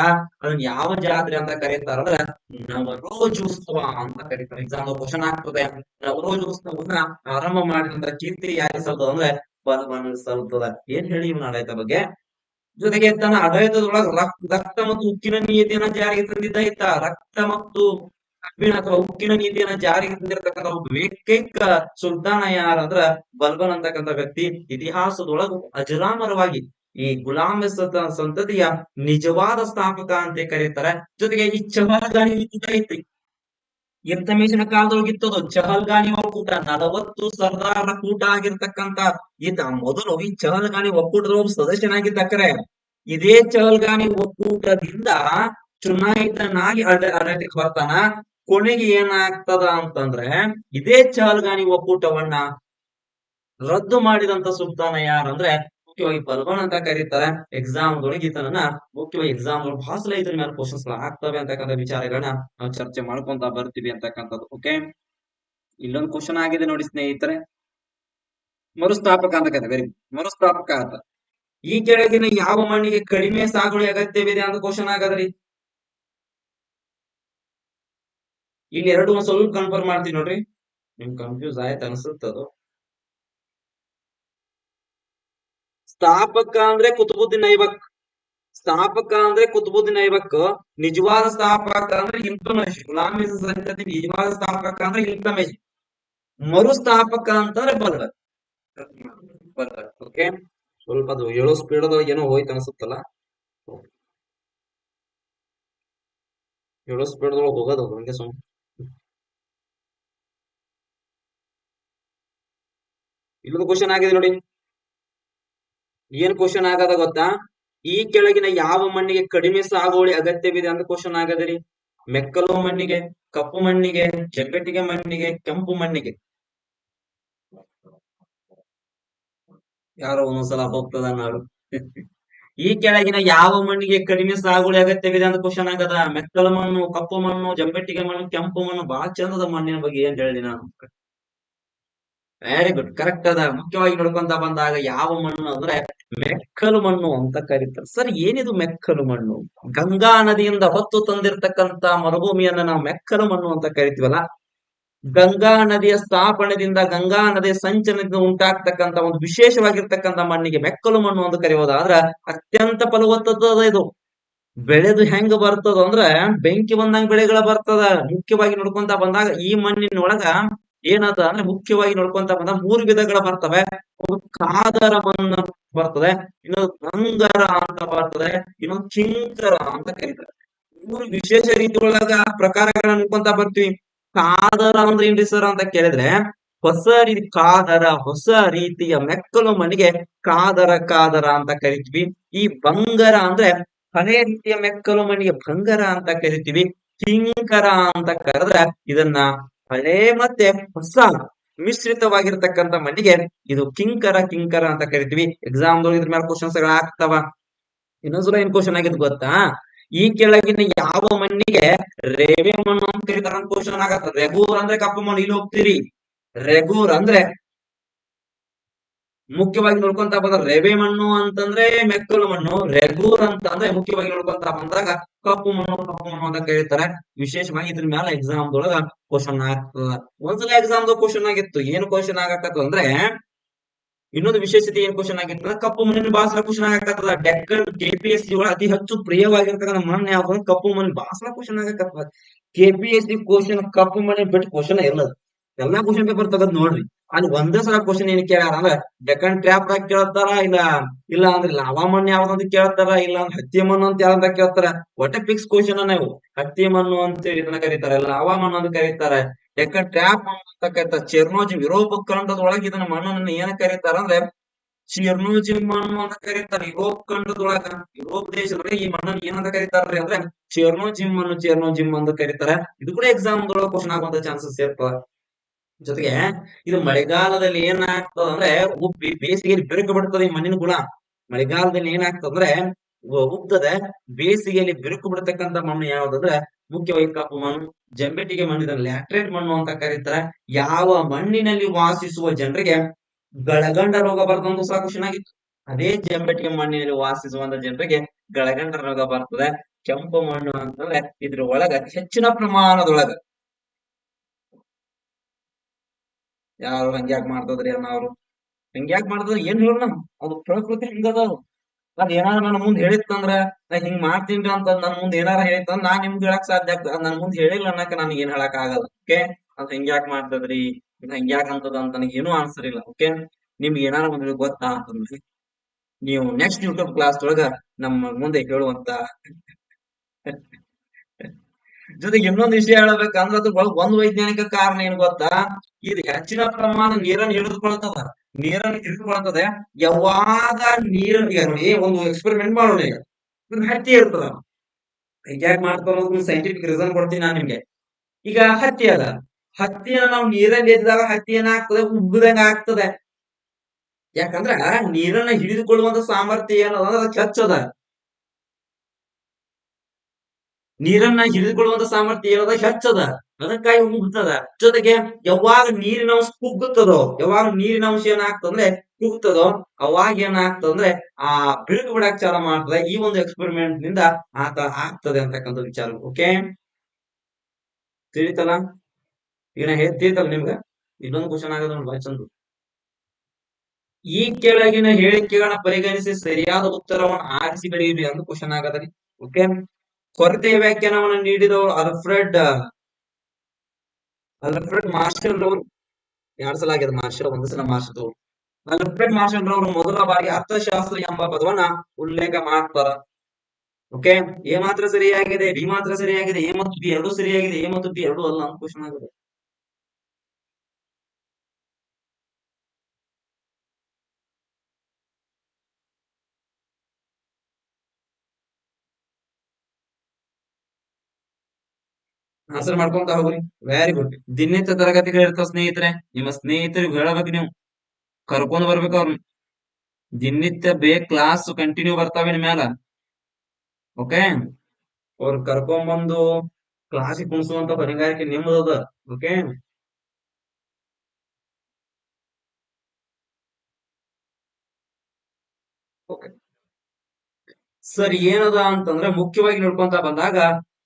ಅದನ್ನ ಯಾವ ಜಾತ್ರೆ ಅಂತ ಕರೀತಾರ ನವರೋಜೋತ್ಸವ ಅಂತ ಕರೀತಾರೆ. ಎಕ್ಸಾಮ್ ಕ್ವಶನ್ ಆಗ್ತದೆ. ನವರೋಜೋತ್ಸವನ್ನ ಆರಂಭ ಮಾಡಿದಂತ ಕೀರ್ತಿ ಯಾರಿ ಸಲ್ತದ ಅಂದ್ರೆ ಬಲವನ್ನು ಸಲ್ತದ ಏನ್ ಹೇಳಿ ಇವನ ಆಡಳಿತ ಬಗ್ಗೆ? ಜೊತೆಗೆ ತನ್ನ ಆಡಳಿತದೊಳಗ ರಕ್- ರಕ್ತ ಮತ್ತು ಉಕ್ಕಿನ ನೀತಿಯನ್ನ ಜಾರಿಗೆ ತಂದಿದ್ದ ಇತ್ತ ರಕ್ತ ಮತ್ತು ಕಬ್ಬಿಣ ಅಥವಾ ಉಕ್ಕಿನ ನೀತಿಯನ್ನ ಜಾರಿಗೆ ತಂದಿರತಕ್ಕಂತ ಒಬ್ಬ ಏಕೈಕ ಸುಲ್ತಾನ ಯಾರಂದ್ರ ಬಲ್ಬನ್ ಅಂತಕ್ಕಂತ ವ್ಯಕ್ತಿ. ಇತಿಹಾಸದೊಳಗು ಅಜರಾಮರವಾಗಿ ಈ ಗುಲಾಮ ಸತ- ಸಂತತಿಯ ನಿಜವಾದ ಸ್ಥಾಪಕ ಅಂತ ಕರೀತಾರೆ. ಜೊತೆಗೆ ಈ ಚಹಲ್ಗಾನಿ ಯುದ್ಧ ಐತಿ. ಇಲ್ತಮೇಶನ ಕಾಲದೊಳಗಿತ್ತದು ಚಹಲ್ಗಾನಿ ಒಕ್ಕೂಟ, ನಲವತ್ತು ಸರ್ದಾರ ಕೂಟ ಆಗಿರ್ತಕ್ಕಂತ ಈತ ಮೊದಲು ಈ ಚಹಲ್ಗಾನಿ ಒಕ್ಕೂಟದ ಒಬ್ಬ ಸದಸ್ಯನಾಗಿದ್ದ ಕರೆ. ಇದೇ ಚಹಲ್ಗಾನಿ ಒಕ್ಕೂಟದಿಂದ ಚುನಾಯಿತನಾಗಿ ಆಡ- ಆಡಳಿತಕ್ಕೆ ಬರ್ತಾನ. ಕೊನೆಗೆ ಏನಾಗ್ತದ ಅಂತಂದ್ರೆ, ಇದೇ ಚಾಲ್ಗಾನಿ ಒಕ್ಕೂಟವನ್ನ ರದ್ದು ಮಾಡಿದಂತ ಸುಲ್ತಾನ ಯಾರಂದ್ರೆ ಮುಖ್ಯವಾಗಿ ಬಲ್ಬನ್ ಅಂತ ಕರೀತಾರೆ. ಎಕ್ಸಾಮ್ ಗಳಿಗೆ ಈತನನ್ನ ಮುಖ್ಯವಾಗಿ ಎಕ್ಸಾಮ್ಗಳು ಸಲ ಇದ್ರ ಮೇಲೆ ಕ್ವಶನ್ಸ್ ಆಗ್ತವೆ ಅಂತಕ್ಕಂಥ ವಿಚಾರಗಳನ್ನ ನಾವು ಚರ್ಚೆ ಮಾಡ್ಕೊಂತ ಬರ್ತೀವಿ ಅಂತಕ್ಕಂಥದ್ದು. ಓಕೆ ಇಲ್ಲೊಂದು ಕ್ವಶನ್ ಆಗಿದೆ ನೋಡಿ ಸ್ನೇಹಿತರೆ. ಮರುಸ್ಥಾಪಕ ಅಂತ ಕರೀತಾರೆ. ವೆರಿ ಮರುಸ್ಥಾಪಕ ಅಂತ. ಈ ಕೆಳಗಿನ ಯಾವ ಮಣ್ಣಿಗೆ ಕಡಿಮೆ ಸಾಗುವಳಿ ಅಗತ್ಯವಿದೆ ಅಂತ ಕ್ವಶನ್ ಆಗದ್ರಿ? ಇಲ್ಲಿ ಎರಡು ಒಂದ್ ಸ್ವಲ್ಪ ಕನ್ಫರ್ಮ್ ಮಾಡ್ತೀನಿ ನೋಡ್ರಿ. ನಿಮ್ ಕನ್ಫ್ಯೂಸ್ ಆಯ್ತು ಅನ್ಸುತ್ತದು ಸ್ಥಾಪಕ ಅಂದ್ರೆ ಕುತುಬುದ್ದೀನ್ ಐಬಕ್ ಸ್ಥಾಪಕ ಅಂದ್ರೆ ಕುತುಬುದ್ದೀನ್ ಐಬಕ್ ನಿಜವಾದ ಸ್ಥಾಪಕ ಅಂದ್ರೆ ಇಲ್ತುಮಿಶ್ ಗುಲಾಮಿ ಸಂತತಿ ನಿಜವಾದ ಸ್ಥಾಪಕ ಅಂದ್ರೆ ಇಲ್ತುಮಿಶ್ ಮರುಸ್ಥಾಪಕ ಅಂತಂದ್ರೆ ಬಲ್ಬನ್ ಬಲ್ಬನ್ ಓಕೆ ಸ್ವಲ್ಪ ಅದು ಏಳೋ ಸ್ಪೀಡ್ ಅದ್ರೊಳಗೆ ಏನೋ ಹೋಯ್ತು ಅನ್ಸುತ್ತಲ್ಲ. ಏಳೋ ಸ್ಪೀಡ್ ಒಳಗೆ ಹೋಗೋದು ಹಂಗೆ ಸುಮ್ ಇಲ್ಲೊಂದು ಕ್ವಶನ್ ಆಗಿದೆ ನೋಡಿ. ಏನ್ ಕ್ವಶನ್ ಆಗದ ಗೊತ್ತಾ? ಈ ಕೆಳಗಿನ ಯಾವ ಮಣ್ಣಿಗೆ ಕಡಿಮೆ ಸಾಗುವಳಿ ಅಗತ್ಯವಿದೆ ಅಂತ ಕ್ವಶನ್ ಆಗದ್ರಿ ಮೆಕ್ಕಲು ಮಣ್ಣಿಗೆ, ಕಪ್ಪು ಮಣ್ಣಿಗೆ ಜಂಬೆಟ್ಟಿಗೆ ಮಣ್ಣಿಗೆ, ಕೆಂಪು ಮಣ್ಣಿಗೆ. ಯಾರೋ ಒಂದೊಂದ್ಸಲ ಹೋಗ್ತದ ನಾಡು. ಈ ಕೆಳಗಿನ ಯಾವ ಮಣ್ಣಿಗೆ ಕಡಿಮೆ ಸಾಗುವಳಿ ಅಗತ್ಯವಿದೆ ಅಂತ ಕ್ವಶನ್ ಆಗದ? ಮೆಕ್ಕಲು ಮಣ್ಣು, ಕಪ್ಪು ಮಣ್ಣು ಜಂಬೆಟ್ಟಿಗೆ ಮಣ್ಣು, ಕೆಂಪು ಮಣ್ಣು. ಬಹಳ ಚಂದದ ಮಣ್ಣಿನ ಬಗ್ಗೆ ಏನ್ ಹೇಳಿ ನಾನು? ವೆರಿ ಗುಡ್ ಕರೆಕ್ಟ್ ಅದ. ಮುಖ್ಯವಾಗಿ ನೋಡ್ಕೊಂತ ಬಂದಾಗ ಯಾವ ಮಣ್ಣು ಅಂದ್ರೆ ಮೆಕ್ಕಲು ಮಣ್ಣು ಅಂತ ಕರೀತಾರೆ. ಸರ್, ಏನಿದು ಮೆಕ್ಕಲು ಮಣ್ಣು? ಗಂಗಾ ನದಿಯಿಂದ ಹೊತ್ತು ತಂದಿರ್ತಕ್ಕಂತ ಮರುಭೂಮಿಯನ್ನ ನಾವು ಮೆಕ್ಕಲು ಮಣ್ಣು ಅಂತ ಕರಿತೀವಲ್ಲ? ಗಂಗಾ ನದಿಯ ಸ್ಥಾಪನೆದಿಂದ ಗಂಗಾ ನದಿಯ ಸಂಚಲನದಿಂದ ಉಂಟಾಗ್ತಕ್ಕಂತ ಒಂದು ವಿಶೇಷವಾಗಿರ್ತಕ್ಕಂತ ಮಣ್ಣಿಗೆ ಮೆಕ್ಕಲು ಮಣ್ಣು ಅಂತ ಕರೆಯೋದಾದ್ರ ಅತ್ಯಂತ ಫಲವತ್ತದ ಇದು. ಬೆಳೆದು ಹೆಂಗ ಬರ್ತದ ಅಂದ್ರೆ ಬೆಂಕಿ ಬಂದಂಗ ಬೆಳೆಗಳ ಬರ್ತದ. ಮುಖ್ಯವಾಗಿ ನೋಡ್ಕೊಂತ ಬಂದಾಗ ಈ ಮಣ್ಣಿನೊಳಗ ಏನದ ಅಂದ್ರೆ ಮುಖ್ಯವಾಗಿ ನೋಡ್ಕೊಂತ ಬಂದ ಮೂರು ವಿಧಗಳ ಬರ್ತವೆ. ಒಂದು ಕಾದರ ಮನ್ನ ಬರ್ತದೆ, ಇನ್ನೊಂದು ಗಂಗರ ಅಂತ ಬರ್ತದೆ, ಇನ್ನೊಂದು ಕಿಂಕರ ಅಂತ ಕರೀತಾರೆ. ಮೂರು ವಿಶೇಷ ರೀತಿಯೊಳಗ ಪ್ರಕಾರಗಳನ್ನ ನೋಡ್ಕೊಂತ ಬರ್ತೀವಿ. ಕಾದರ ಅಂದ್ರೆ ಏನ್ರಿ ಸರ್ ಅಂತ ಕೇಳಿದ್ರೆ, ಹೊಸ ರೀತಿ ಕಾದರ, ಹೊಸ ರೀತಿಯ ಮೆಕ್ಕಲು ಮನೆಗೆ ಕಾದರ ಕಾದರ ಅಂತ ಕರಿತೀವಿ. ಈ ಬಂಗರ ಅಂದ್ರೆ ಹಳೆ ರೀತಿಯ ಮೆಕ್ಕಲು ಮನೆಗೆ ಬಂಗರ ಅಂತ ಕರಿತೀವಿ. ಕಿಂಕರ ಅಂತ ಕರೆದ್ರೆ ಇದನ್ನ ಹಳೆ ಮತ್ತೆ ಹೊಸ ಮಿಶ್ರಿತವಾಗಿರ್ತಕ್ಕಂಥ ಮಣ್ಣಿಗೆ ಇದು ಕಿಂಕರ ಕಿಂಕರ ಅಂತ ಕರಿತೀವಿ. ಎಕ್ಸಾಮ್ ಇದ್ರ ಮೇಲೆ ಕ್ವಶನ್ಸ್ ಆಗ್ತಾವ. ಇನ್ನೊಂದ್ಸಲ ಏನ್ ಕ್ವಶನ್ ಆಗಿದ್ ಗೊತ್ತಾ? ಈ ಕೆಳಗಿನ ಯಾವ ಮಣ್ಣಿಗೆ ರೇವೆ ಮಣ್ಣು ಅಂತ ಕರೀತಾರ ಕ್ವಶನ್ ಆಗತ್ತ. ರೆಗೂರ್ ಅಂದ್ರೆ ಕಪ್ಪು ಮಣ್ಣು, ಇಲ್ಲಿ ಹೋಗ್ತೀರಿ. ರೆಗೂರ್ ಅಂದ್ರೆ ಮುಖ್ಯವಾಗಿ ನೋಡ್ಕೊಂತ ಬಂದ ರೆವೆ ಮಣ್ಣು ಅಂತಂದ್ರೆ ಮೆಕ್ಕಲು ಮಣ್ಣು ರೆಗೂರ್ ಅಂತ ಅಂದ್ರೆ ಮುಖ್ಯವಾಗಿ ನೋಡ್ಕೊಂತ ಬಂದಾಗ ಕಪ್ಪು ಮಣ್ಣು ಕಪ್ಪು ಮಣ್ಣು ಅಂತ ಕೇಳ್ತಾರೆ. ವಿಶೇಷವಾಗಿ ಇದ್ರ ಮೇಲೆ ಎಕ್ಸಾಮ್ ದೊಳಗ ಕ್ವಶನ್ ಆಗ್ತದ. ಒಂದ್ಸಲ ಎಕ್ಸಾಮ್ ಕ್ವಶನ್ ಆಗಿತ್ತು. ಏನ್ ಕ್ವಶನ್ ಆಗಕತ್ತು ಅಂದ್ರೆ, ಇನ್ನೊಂದು ವಿಶೇಷತೆ ಏನ್ ಕ್ವಶನ್ ಆಗಿತ್ತು ಅಂದ್ರೆ ಕಪ್ಪು ಮಣ್ಣಿನ ಬಾಸನ ಕ್ವಶನ್ ಆಗಕತ್ತದ. ಡೆಕ್ಕನ್ ಕೆಪಿಎಸ್ ಸಿ ಒಳಗ ಅತಿ ಹೆಚ್ಚು ಪ್ರಿಯವಾಗಿರ್ತಕ್ಕಂಥ ಮಣ್ಣು ಯಾವ್ದು ಕಪ್ಪು ಮಣ್ಣಿನ ಬಾಸನ ಕ್ವಶನ್ ಆಗಕತ್ತದ. ಕೆಪಿಎಸ್ ಸಿ ಕ್ವಶನ್ ಕಪ್ಪು ಮಣ್ಣಿನ ಬಿಟ್ಟು ಕ್ವಶನ್ ಇರಲ್ಲ ಎಲ್ಲಾ ಕ್ವಶನ್ ಪೇಪರ್ ತಗದ್ ನೋಡ್ರಿ. ಅಲ್ಲಿ ಒಂದೇ ಸಲ ಕ್ವಶನ್ ಏನ್ ಕೇಳ್ಯಾರ ಅಂದ್ರ ಡೆಕನ್ ಟ್ರ್ಯಾಪ್ ದಾಗ ಇಲ್ಲ ಇಲ್ಲ ಅಂದ್ರೆ ಲಾವಾ ಮಣ್ಣು ಯಾವ್ದಂತ ಕೇಳ್ತಾರ, ಇಲ್ಲ ಅಂದ್ರೆ ಹತ್ತಿ ಅಂತ ಯಾವ್ದಂತ ಕೇಳ್ತಾರ? ಒಟ್ಟೆ ಫಿಕ್ಸ್ ಕ್ವಶನ್ ನಾವು ಹತ್ತಿ ಮಣ್ಣು ಅಂತ ಇದನ್ನ ಕರೀತಾರೆ ಲಾವಾಮಣ್ಣು ಅಂತ ಕರೀತಾರೆ. ಡೆಕನ್ ಟ್ರ್ಯಾಪ್ ಮಣ್ಣು ಅಂತ ಕರೀತಾರೆ ಚಿರ್ನೋಜಿ ಯುರೋಪ್ ಖಂಡದ ಇದನ್ನ ಮಣ್ಣನ್ನ ಏನ ಕರೀತಾರ ಅಂದ್ರೆ, ಚಿರ್ನೋಜಿ ಮಣ್ಣು ಅಂತ ಕರೀತಾರ. ಯುರೋಪ್ ಖಂಡದೊಳಗ ಯುರೋಪ್ ದೇಶದೊಳಗೆ ಈ ಮಣ್ಣನ್ನು ಏನಂತ ಕರೀತಾರ್ರಿ ಅಂದ್ರೆ ಅನ್ನು ಮಣ್ಣು ಚೆರ್ನೋಜಿಮ್ ಅಂತ ಕರೀತಾರೆ. ಇದು ಕೂಡ ಎಕ್ಸಾಮ್ ದೊಳಗ ಕ್ವಶನ್ ಆಗುವಂತ ಚಾನ್ಸಸ್ ಇರ್ತವೆ. ಜೊತೆಗೆ ಇದು ಮಳೆಗಾಲದಲ್ಲಿ ಏನಾಗ್ತದ ಅಂದ್ರೆ ಉಬ್ಬಿ ಬೇಸಿಗೆಯಲ್ಲಿ ಬಿರುಕು ಬಿಡ್ತದೆ ಈ ಮಣ್ಣಿನ ಗುಣ. ಮಳೆಗಾಲದಲ್ಲಿ ಏನಾಗ್ತದಂದ್ರೆ ಉಬ್ತದೆ ಬೇಸಿಗೆಯಲ್ಲಿ ಬಿರುಕು ಬಿಡ್ತಕ್ಕಂತ ಮಣ್ಣು ಯಾವ್ದಂದ್ರೆ ಮುಖ್ಯವಾಗಿ ಕಪ್ಪು ಮಣ್ಣು ಜಂಬೆಟಿಗೆ ಮಣ್ಣು, ಇದನ್ನ ಲ್ಯಾಟ್ರೇಟ್ ಮಣ್ಣು ಅಂತ ಕರೀತಾರೆ. ಯಾವ ಮಣ್ಣಿನಲ್ಲಿ ವಾಸಿಸುವ ಜನರಿಗೆ ಗಳಗಂಡ ರೋಗ ಬರ್ತಂದು ಸಹ ಕ್ವಶನ್ ಆಗಿತ್ತು. ಅದೇ ಜಂಬೆಟಿಗೆ ಮಣ್ಣಿನಲ್ಲಿ ವಾಸಿಸುವಂತ ಜನರಿಗೆ ಗಳಗಂಡ ರೋಗ ಬರ್ತದೆ. ಕೆಂಪು ಮಣ್ಣು ಅಂತಂದ್ರೆ ಇದ್ರ ಒಳಗ ಹೆಚ್ಚಿನ ಪ್ರಮಾಣದೊಳಗ ಯಾರು ಹಂಗ್ಯಾಕ್ ಮಾಡ್ತದ್ರಿ ಅನ್ನೋರು. ಹಂಗ್ಯಾಕ್ ಮಾಡ್ತದ್ರಿ ಏನ್ ಹೇಳೋಣ ಅದು ಪ್ರಕೃತಿ ಹಿಂಗದ ಅದು. ಅದ್ ಏನಾರ ನನ್ನ ಮುಂದ್ ಹೇಳಿತ್ತಂದ್ರ ನಾ ಹಿಂಗ್ ಮಾಡ್ತೀನ್ರಿ ಅಂತ ನನ್ ಮುಂದ್ ಏನಾರ ಹೇಳಿತ್ತಂದ್ರ ನಾ ನಿಮ್ಗೆ ಹೇಳಕ್ ಸಾಧ್ಯ ಆಗ್ತದ. ನನ್ ಮುಂದ್ ಹೇಳಿಲ್ಲ ಅನ್ನಕ ನನ್ಗೆ ಏನ್ ಹೇಳಕ್ ಆಗಲ್ಲ ಓಕೆ ಅದ್ ಹೆಂಗ್ಯಾಕ್ ಮಾಡ್ತದ್ರಿ, ಇದ್ ಹಂಗ್ಯಾಕ್ ಅಂತದ ಅಂತ ನನಗೆ ಏನೂ ಆನ್ಸರ್ ಇಲ್ಲ ಓಕೆ ನಿಮ್ಗೆ ಏನಾರ ಒಂದ್ ಗೊತ್ತಾ ಅಂತಂದ್ರಿ, ನೀವು ನೆಕ್ಸ್ಟ್ ಯೂಟ್ಯೂಬ್ ಕ್ಲಾಸ್ ಒಳಗ ನಮ್ಮ ಮುಂದೆ ಹೇಳುವಂತ ಜೊತೆಗೆ ಇನ್ನೊಂದು ವಿಷಯ ಹೇಳ್ಬೇಕಂದ್ರ ಅದ್ರ ಒಳಗ್ ಒಂದ್ ವೈಜ್ಞಾನಿಕ ಕಾರಣ ಏನ್ ಗೊತ್ತಾ? ಇದು ಹೆಚ್ಚಿನ ಪ್ರಮಾಣ ನೀರನ್ನು ಹಿಡಿದುಕೊಳ್ತದ. ನೀರನ್ನು ಹಿಡಿದುಕೊಳ್ತದೆ. ಯಾವಾಗ ನೀರು ಈಗ ನೋಡಿ ಒಂದು ಎಕ್ಸ್ಪೆರಿಮೆಂಟ್ ಮಾಡೋಣ ಈಗ. ಹತ್ತಿ ಇರ್ತದ. ಯಾಕೆ ಮಾಡ್ತಾರ ಸೈಂಟಿಫಿಕ್ ರೀಸನ್ ಕೊಡ್ತೀನಿ ನಾನು ನಿಮ್ಗೆ. ಈಗ ಹತ್ತಿ ಅದ. ಹತ್ತಿನ ನಾವು ನೀರಲ್ಲಿ ಎದ್ದಾಗ ಹತ್ತಿ ಏನಾಗ್ತದೆ ಉಬ್ಬದಂಗ ಆಗ್ತದೆ. ಯಾಕಂದ್ರ ನೀರನ್ನ ಹಿಡಿದುಕೊಳ್ಳುವಂತ ಸಾಮರ್ಥ್ಯ ಏನದ? ಅಂದ್ರೆ ಕೆಚ್ಚದ ನೀರನ್ನ ಹಿಡಿದುಕೊಳ್ಳುವಂತ ಸಾಮರ್ಥ್ಯ ಏನದ ಹೆಚ್ಚದ. ಅದಕ್ಕಾಗಿ ಮುಗ್ತದ ಜೊತೆಗೆ ಯಾವಾಗ ನೀರಿನ ಅಂಶ ಕುಗ್ಗುತ್ತದೋ, ಯಾವಾಗ ನೀರಿನ ಅಂಶ ಏನಾಗ್ತಂದ್ರೆ ಕುಗ್ತದೋ, ಅವಾಗ ಏನಾಗ್ತಂದ್ರೆ ಆ ಬಿರುಕು ಬಿಡಕ್ ಚಾಲ ಮಾಡ್ತದೆ. ಈ ಒಂದು ಎಕ್ಸ್ಪೆರಿಮೆಂಟ್ನಿಂದ ಆತ ಆಗ್ತದೆ ಅಂತಕ್ಕಂಥ ವಿಚಾರ. ಓಕೆ ತಿಳಿತಲ್ಲ? ಈಗ ನಾ ಹೇಳ್ ತಿಳಿತಲ್ಲ ನಿಮ್ಗ? ಇನ್ನೊಂದು ಕ್ವಶನ್ ಆಗದ ಬಾಯ್ ಚಂದು. ಈ ಕೆಳಗಿನ ಹೇಳಿಕೆಗಳನ್ನ ಪರಿಗಣಿಸಿ ಸರಿಯಾದ ಉತ್ತರವನ್ನು ಆರಿಸಿ ಬೆಳೆಯಿರಿ ಅಂತ ಕ್ವಶನ್ ಆಗದ್ರಿ ಓಕೆ ಕೊರತೆ ವ್ಯಾಖ್ಯಾನವನ್ನು ನೀಡಿದವರು ಅಲ್ಫ್ರೆಡ್ ಅಲ್ಫ್ರೆಡ್ ಮಾರ್ಷಲ್ ರವರು. ಎರಡ್ ಸಲ ಆಗಿದೆ ಮಾರ್ಷಲ್? ಒಂದು ಸಲ ಮಾರ್ಷಲ್ ಅಲ್ಫ್ರೆಡ್ ಮಾರ್ಷಲ್ ರವರು ಮೊದಲ ಬಾರಿ ಅರ್ಥಶಾಸ್ತ್ರ ಎಂಬ ಪದವನ್ನ ಉಲ್ಲೇಖ ಮಾಡ್ತಾರ. ಓಕೆ ಎ ಮಾತ್ರ ಸರಿಯಾಗಿದೆ, ಬಿ ಮಾತ್ರ ಸರಿಯಾಗಿದೆ, ಎ ಮತ್ತು ಬಿ ಎರಡು ಸರಿಯಾಗಿದೆ, ಎ ಮತ್ತು ಬಿ ಎರಡು ಅಲ್ಲ ಅಂತ ಕ್ವಶನ್ ಆಗಿದೆ ಆನ್ಸರ್ ಮಾಡ್ಕೊಂತ ಹೋಗ್ರಿ. ವೆರಿ ಗುಡ್ ದಿನನಿತ್ಯ ತರಗತಿಗಳು ಇರ್ತಾವ ಸ್ನೇಹಿತರೆ. ನಿಮ್ಮ ಸ್ನೇಹಿತರಿಗೆ ಹೇಳಬೇಕು ನೀವು. ಕರ್ಕೊಂಡ್ ಬರ್ಬೇಕು ಅವ್ರನ್ನ ದಿನನಿತ್ಯ ಬೇ ಕ್ಲಾಸ್ ಕಂಟಿನ್ಯೂ ಬರ್ತಾವೆ ನಿಮ್ ಮ್ಯಾಲ. ಓಕೆ ಅವ್ರ ಕರ್ಕೊಂಡ್ ಬಂದು ಕ್ಲಾಸಿಗೆ ಕುಣಿಸುವಂತ ಹೊಣೆಗಾರಿಕೆ ನಿಮ್ಮದ ಓಕೆ ಓಕೆ ಸರ್, ಏನದ ಅಂತಂದ್ರೆ ಮುಖ್ಯವಾಗಿ ನೋಡ್ಕೊಂತ ಬಂದಾಗ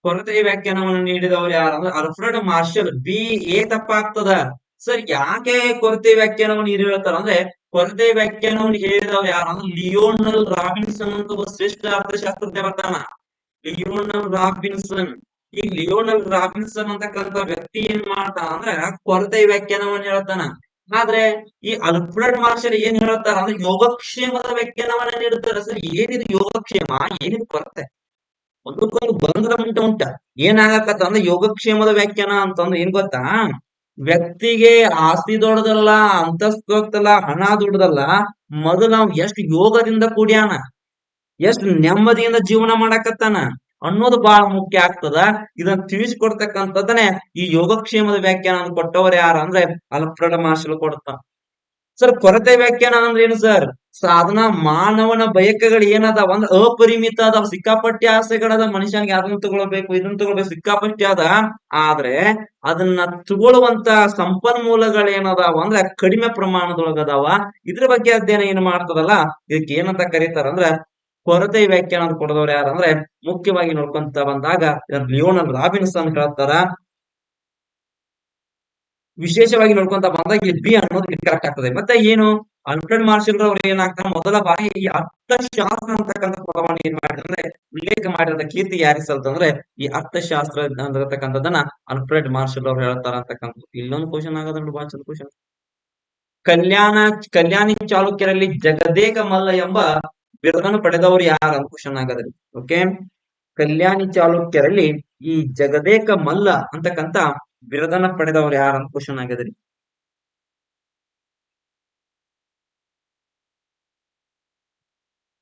ಕೊರತೆ ವ್ಯಾಖ್ಯಾನವನ್ನು ನೀಡಿದವರು ಯಾರಂದ್ರೆ ಅಲ್ಫ್ರೆಡ್ ಮಾರ್ಷಲ್. ಬಿ ಎ ತಪ್ಪಾಗ್ತದ. ಸರ್, ಯಾಕೆ ಕೊರತೆ ವ್ಯಾಖ್ಯಾನವನ್ನು ಹೇಳ್ತಾರ ಅಂದ್ರೆ ಕೊರತೆ ವ್ಯಾಖ್ಯಾನವನ್ನು ಹೇಳಿದವರು ಯಾರಂದ್ರೆ ಲಿಯೋನಲ್ ರಾಬಿನ್ಸನ್ ಅಂತ ಒಬ್ಬ ಶ್ರೇಷ್ಠ ಅರ್ಥಶಾಸ್ತ್ರಜ್ಞ ಬರ್ತಾನ. Lionel Robinson. ಈ ಲಿಯೋನಲ್ ರಾಬಿನ್ಸನ್ ಅಂತಕ್ಕಂತ ವ್ಯಕ್ತಿ ಏನ್ ಮಾಡ್ತಾನ ಅಂದ್ರೆ ಕೊರತೆ ವ್ಯಾಖ್ಯಾನವನ್ನು ಹೇಳ್ತಾನ ಆದ್ರೆ ಈ ಅಲ್ಫ್ರೆಡ್ ಮಾರ್ಷಲ್ ಏನ್ ಹೇಳ್ತಾರ ಅಂದ್ರೆ ಯೋಗಕ್ಷೇಮದ ವ್ಯಾಖ್ಯಾನವನ್ನ ನೀಡುತ್ತಾರೆ. ಸರ್, ಏನಿದು ಯೋಗಕ್ಷೇಮ? ಏನಿದು ಕೊರತೆ? ಒಂದಕ್ಕೊಂದು ಬಂಧದ ಉಂಟ ಉಂಟ. ಏನಾಗತ್ತ ಅಂದ್ರೆ ಯೋಗಕ್ಷೇಮದ ವ್ಯಾಖ್ಯಾನ ಅಂತಂದ್ರೆ ಏನ್ ಗೊತ್ತಾ? ವ್ಯಕ್ತಿಗೆ ಆಸ್ತಿ ದೊಡ್ಡದಲ್ಲ, ಅಂತಸ್ತು ಹೋಗ್ತಲ್ಲ ಹಣ ದೊಡ್ಡದಲ್ಲ, ಮೊದಲು ನಾವು ಎಷ್ಟು ಯೋಗದಿಂದ ಕೂಡ್ಯಾನ? ಎಷ್ಟು ನೆಮ್ಮದಿಯಿಂದ ಜೀವನ ಮಾಡಕತ್ತಾನ? ಅನ್ನೋದು ಬಹಳ ಮುಖ್ಯ ಆಗ್ತದ. ಇದನ್ನ ತಿಳಿಸಿಕೊಡ್ತಕ್ಕಂಥದ್ದನೆ ಈ ಯೋಗಕ್ಷೇಮದ ವ್ಯಾಖ್ಯಾನ ಕೊಟ್ಟವರು ಯಾರು ಅಂದ್ರೆ ಅಲ್ಫ್ರೆಡ್ ಮಾರ್ಷಲ್ ಕೊಡ್ತಾನ. ಸರ್ ಕೊರತೆ ವ್ಯಾಖ್ಯಾನ ಅಂದ್ರೆ ಏನು ಸರ್? ಸಾಧನ ಮಾನವನ ಬಯಕೆಗಳು ಏನದಾವ ಅಂದ್ರೆ ಅಪರಿಮಿತ ಅದಾವ, ಸಿಕ್ಕಾಪಟ್ಟಿ ಆಸೆಗಳದ ಮನುಷ್ಯನಿಗೆ ಅದನ್ನ ತಗೊಳ್ಬೇಕು, ಇದನ್ನ ತಗೊಳ್ಬೇಕು, ಸಿಕ್ಕಾಪಟ್ಟೆ ಅದ. ಆದ್ರೆ ಅದನ್ನ ತಗೊಳ್ಳುವಂತ ಸಂಪನ್ಮೂಲಗಳು ಏನದಾವ ಅಂದ್ರೆ ಕಡಿಮೆ ಪ್ರಮಾಣದೊಳಗದಾವ ಇದ್ರ ಬಗ್ಗೆ ಅಧ್ಯಯನ ಏನ್ ಮಾಡ್ತದಲ್ಲ, ಇದಕ್ಕೆ ಏನಂತ ಕರೀತಾರ ಅಂದ್ರೆ ಕೊರತೆ ವ್ಯಾಖ್ಯಾನ ಅಂತ ಕೊಡದವ್ರು ಯಾರಂದ್ರೆ ಮುಖ್ಯವಾಗಿ ನೋಡ್ಕೊಂತ ಬಂದಾಗ ಲಿಯೋನಲ್ ರಾಬಿನ್ಸನ್ ಹೇಳ್ತಾರ. ವಿಶೇಷವಾಗಿ ನೋಡ್ಕೊಂತ ಬಂದಾಗ ಬಿ ಅನ್ನೋದು ಕರೆಕ್ಟ್ ಆಗ್ತದೆ. ಮತ್ತೆ ಏನು? ಅಲ್ಫ್ರೆಡ್ ಮಾರ್ಷಲ್ ಅವ್ರು ಏನಾಗ್ತಾರೆ? ಮೊದಲ ಬಾರಿ ಈ ಅರ್ಥಶಾಸ್ತ್ರ ಅಂತಕ್ಕಂಥ ಪದವನ್ನು ಏನ್ ಮಾಡಿದ್ರೆ ಉಲ್ಲೇಖ ಮಾಡಿರೋದ ಕೀರ್ತಿ ಯಾರಿಸಲ್ತಂದ್ರೆ, ಈ ಅರ್ಥಶಾಸ್ತ್ರ ಅಂದಿರತಕ್ಕಂಥದ್ದನ್ನ ಅಲ್ಫ್ರೆಡ್ ಮಾರ್ಷಲ್ ಅವ್ರು ಹೇಳ್ತಾರ ಅಂತಕ್ಕಂಥ ಇಲ್ಲೊಂದು ಕ್ವಶನ್ ಆಗೋದ್ ನೋಡಿ ಬಹಳ ಚಂದ ಕ್ವಶನ್ ಕಲ್ಯಾಣ, ಕಲ್ಯಾಣಿ ಚಾಲುಕ್ಯರಲ್ಲಿ ಜಗದೇಕ ಮಲ್ಲ ಎಂಬ ಬಿರುದನ್ನು ಪಡೆದವರು ಯಾರು ಅಂತ ಕ್ವಶನ್ ಆಗದ್ರಿ. ಓಕೆ ಕಲ್ಯಾಣಿ ಚಾಲುಕ್ಯರಲ್ಲಿ ಈ ಜಗದೇಕ ಮಲ್ಲ ಅಂತಕ್ಕಂಥ ಬಿರುದನ್ನ ಪಡೆದವರು ಯಾರು ಅಂತ ಕ್ವಶನ್ ಆಗದ್ರಿ.